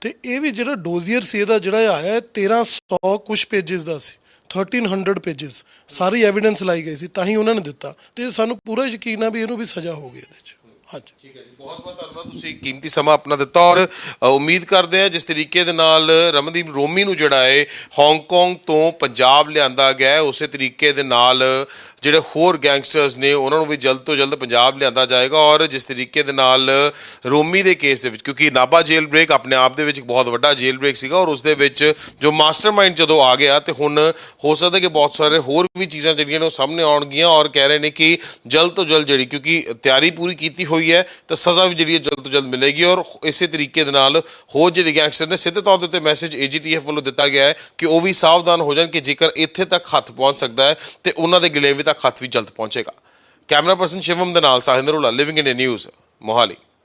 ਤੇ ਇਹ ਵੀ ਜਿਹੜਾ ਡੋਜ਼ੀਅਰ ਸੀ ਇਹਦਾ ਜਿਹੜਾ ਆਇਆ ਹੈ 1300 ਕੁਝ ਪੇजेस ਦਾ ਸੀ 1300 ਪੇजेस ਸਾਰੀ ਐਵੀਡੈਂਸ ਲਾਈ ਗਈ ਸੀ ਤਾਂ ਹੀ ਉਹਨਾਂ ਨੇ ਦਿੱਤਾ। ਤੇ ਸਾਨੂੰ ਪੂਰਾ ਯਕੀਨ ਆ ਵੀ ਇਹਨੂੰ ਵੀ ਸਜ਼ਾ ਹੋ ਗਈ ਇਹਦੇ 'ਚ। ਹਾਂਜੀ। ਠੀਕ ਹੈ ਜੀ ਬਹੁਤ ਬਹੁਤ ਧੰਨਵਾਦ ਤੁਸੀਂ ਕੀਮਤੀ ਸਮਾਂ ਆਪਣਾ ਦਿੱਤਾ ਔਰ ਅ, ਉਮੀਦ ਕਰਦੇ ਹਾਂ ਜਿਸ ਤਰੀਕੇ ਦੇ ਨਾਲ ਰਮਨਦੀਪ ਰੋਮੀ ਨੂੰ ਜਿਹੜਾ ਹੈ ਹਾਂਗਕਾਂਗ ਤੋਂ ਪੰਜਾਬ ਲਿਆਂਦਾ ਗਿਆ ਹੈ ਉਸੇ ਤਰੀਕੇ ਦੇ ਨਾਲ ਜਿਹੜੇ ਹੋਰ ਗੈਂਗਸਟਰਸ ਨੇ ਉਹਨਾਂ ਨੂੰ ਵੀ ਜਲਦ ਤੋਂ ਜਲਦ ਪੰਜਾਬ ਲਿਆਂਦਾ ਜਾਏਗਾ ਔਰ ਜਿਸ ਤਰੀਕੇ ਦੇ ਨਾਲ ਰੋਮੀ ਦੇ ਕੇਸ ਦੇ ਵਿੱਚ ਕਿਉਂਕਿ ਨਾਭਾ ਜੇਲ ਬ੍ਰੇਕ ਆਪਣੇ ਆਪ ਦੇ ਵਿੱਚ ਇੱਕ ਬਹੁਤ ਵੱਡਾ ਜੇਲ ਬ੍ਰੇਕ ਸੀਗਾ ਔਰ ਉਸ ਦੇ ਵਿੱਚ ਜੋ ਮਾਸਟਰਮਾਈਂਡ ਜਦੋਂ ਆ ਗਿਆ ਤੇ ਹੁਣ ਹੋ ਸਕਦਾ ਕਿ ਬਹੁਤ ਸਾਰੇ ਹੋਰ ਵੀ ਚੀਜ਼ਾਂ ਜਿਹੜੀਆਂ ਨੇ ਉਹ ਸਾਹਮਣੇ ਆਉਣਗੀਆਂ ਔਰ ਕਹਿ ਰਹੇ ਨੇ ਕਿ ਜਲਦ ਤੋਂ ਜਲਦ ਜਿਹੜੀ ਕਿਉਂਕਿ ਤਿਆਰੀ ਪੂਰੀ ਕੀਤੀ ਹੋਈ ਹੈ, ਤਾਂ ਸਜ਼ਾ ਵੀ ਜਿਹੜੀ ਹੈ ਜਲਦ ਤੋਂ ਜਲਦ ਮਿਲੇਗੀ ਔਰ ਇਸੇ ਤਰੀਕੇ ਦੇ ਨਾਲ ਹੋਰ ਜਿਹੜੇ ਗੈਂਗਸਟਰ ਨੇ, ਸਿੱਧੇ ਤੌਰ ਦੇ ਉੱਤੇ ਮੈਸੇਜ ਏਜੀਟੀਐਫ ਵੱਲੋਂ ਦਿੱਤਾ ਗਿਆ ਹੈ ਕਿ ਉਹ ਵੀ ਸਾਵਧਾਨ ਹੋ ਜਾਣ ਕਿ ਜੇਕਰ ਇੱਥੇ ਤੱਕ ਹੱਥ ਪਹੁੰਚ ਸਕਦਾ ਹੈ, ਤੇ ਉਹਨਾਂ ਦੇ ਗਲੇਵੇ ਤੱਕ ਹੱਥ ਵੀ ਜਲਦ ਪਹੁੰਚੇਗਾ। ਕੈਮਰਾ ਪਰਸਨ ਸ਼ਿਵਮ ਦੇ ਨਾਲ ਸਾਹਿੰਦਰ ਉਲਾ ਲਿਵਿੰਗ ਇੰਡੀਆ ਨਿਊਜ਼ ਮੋਹਾਲੀ।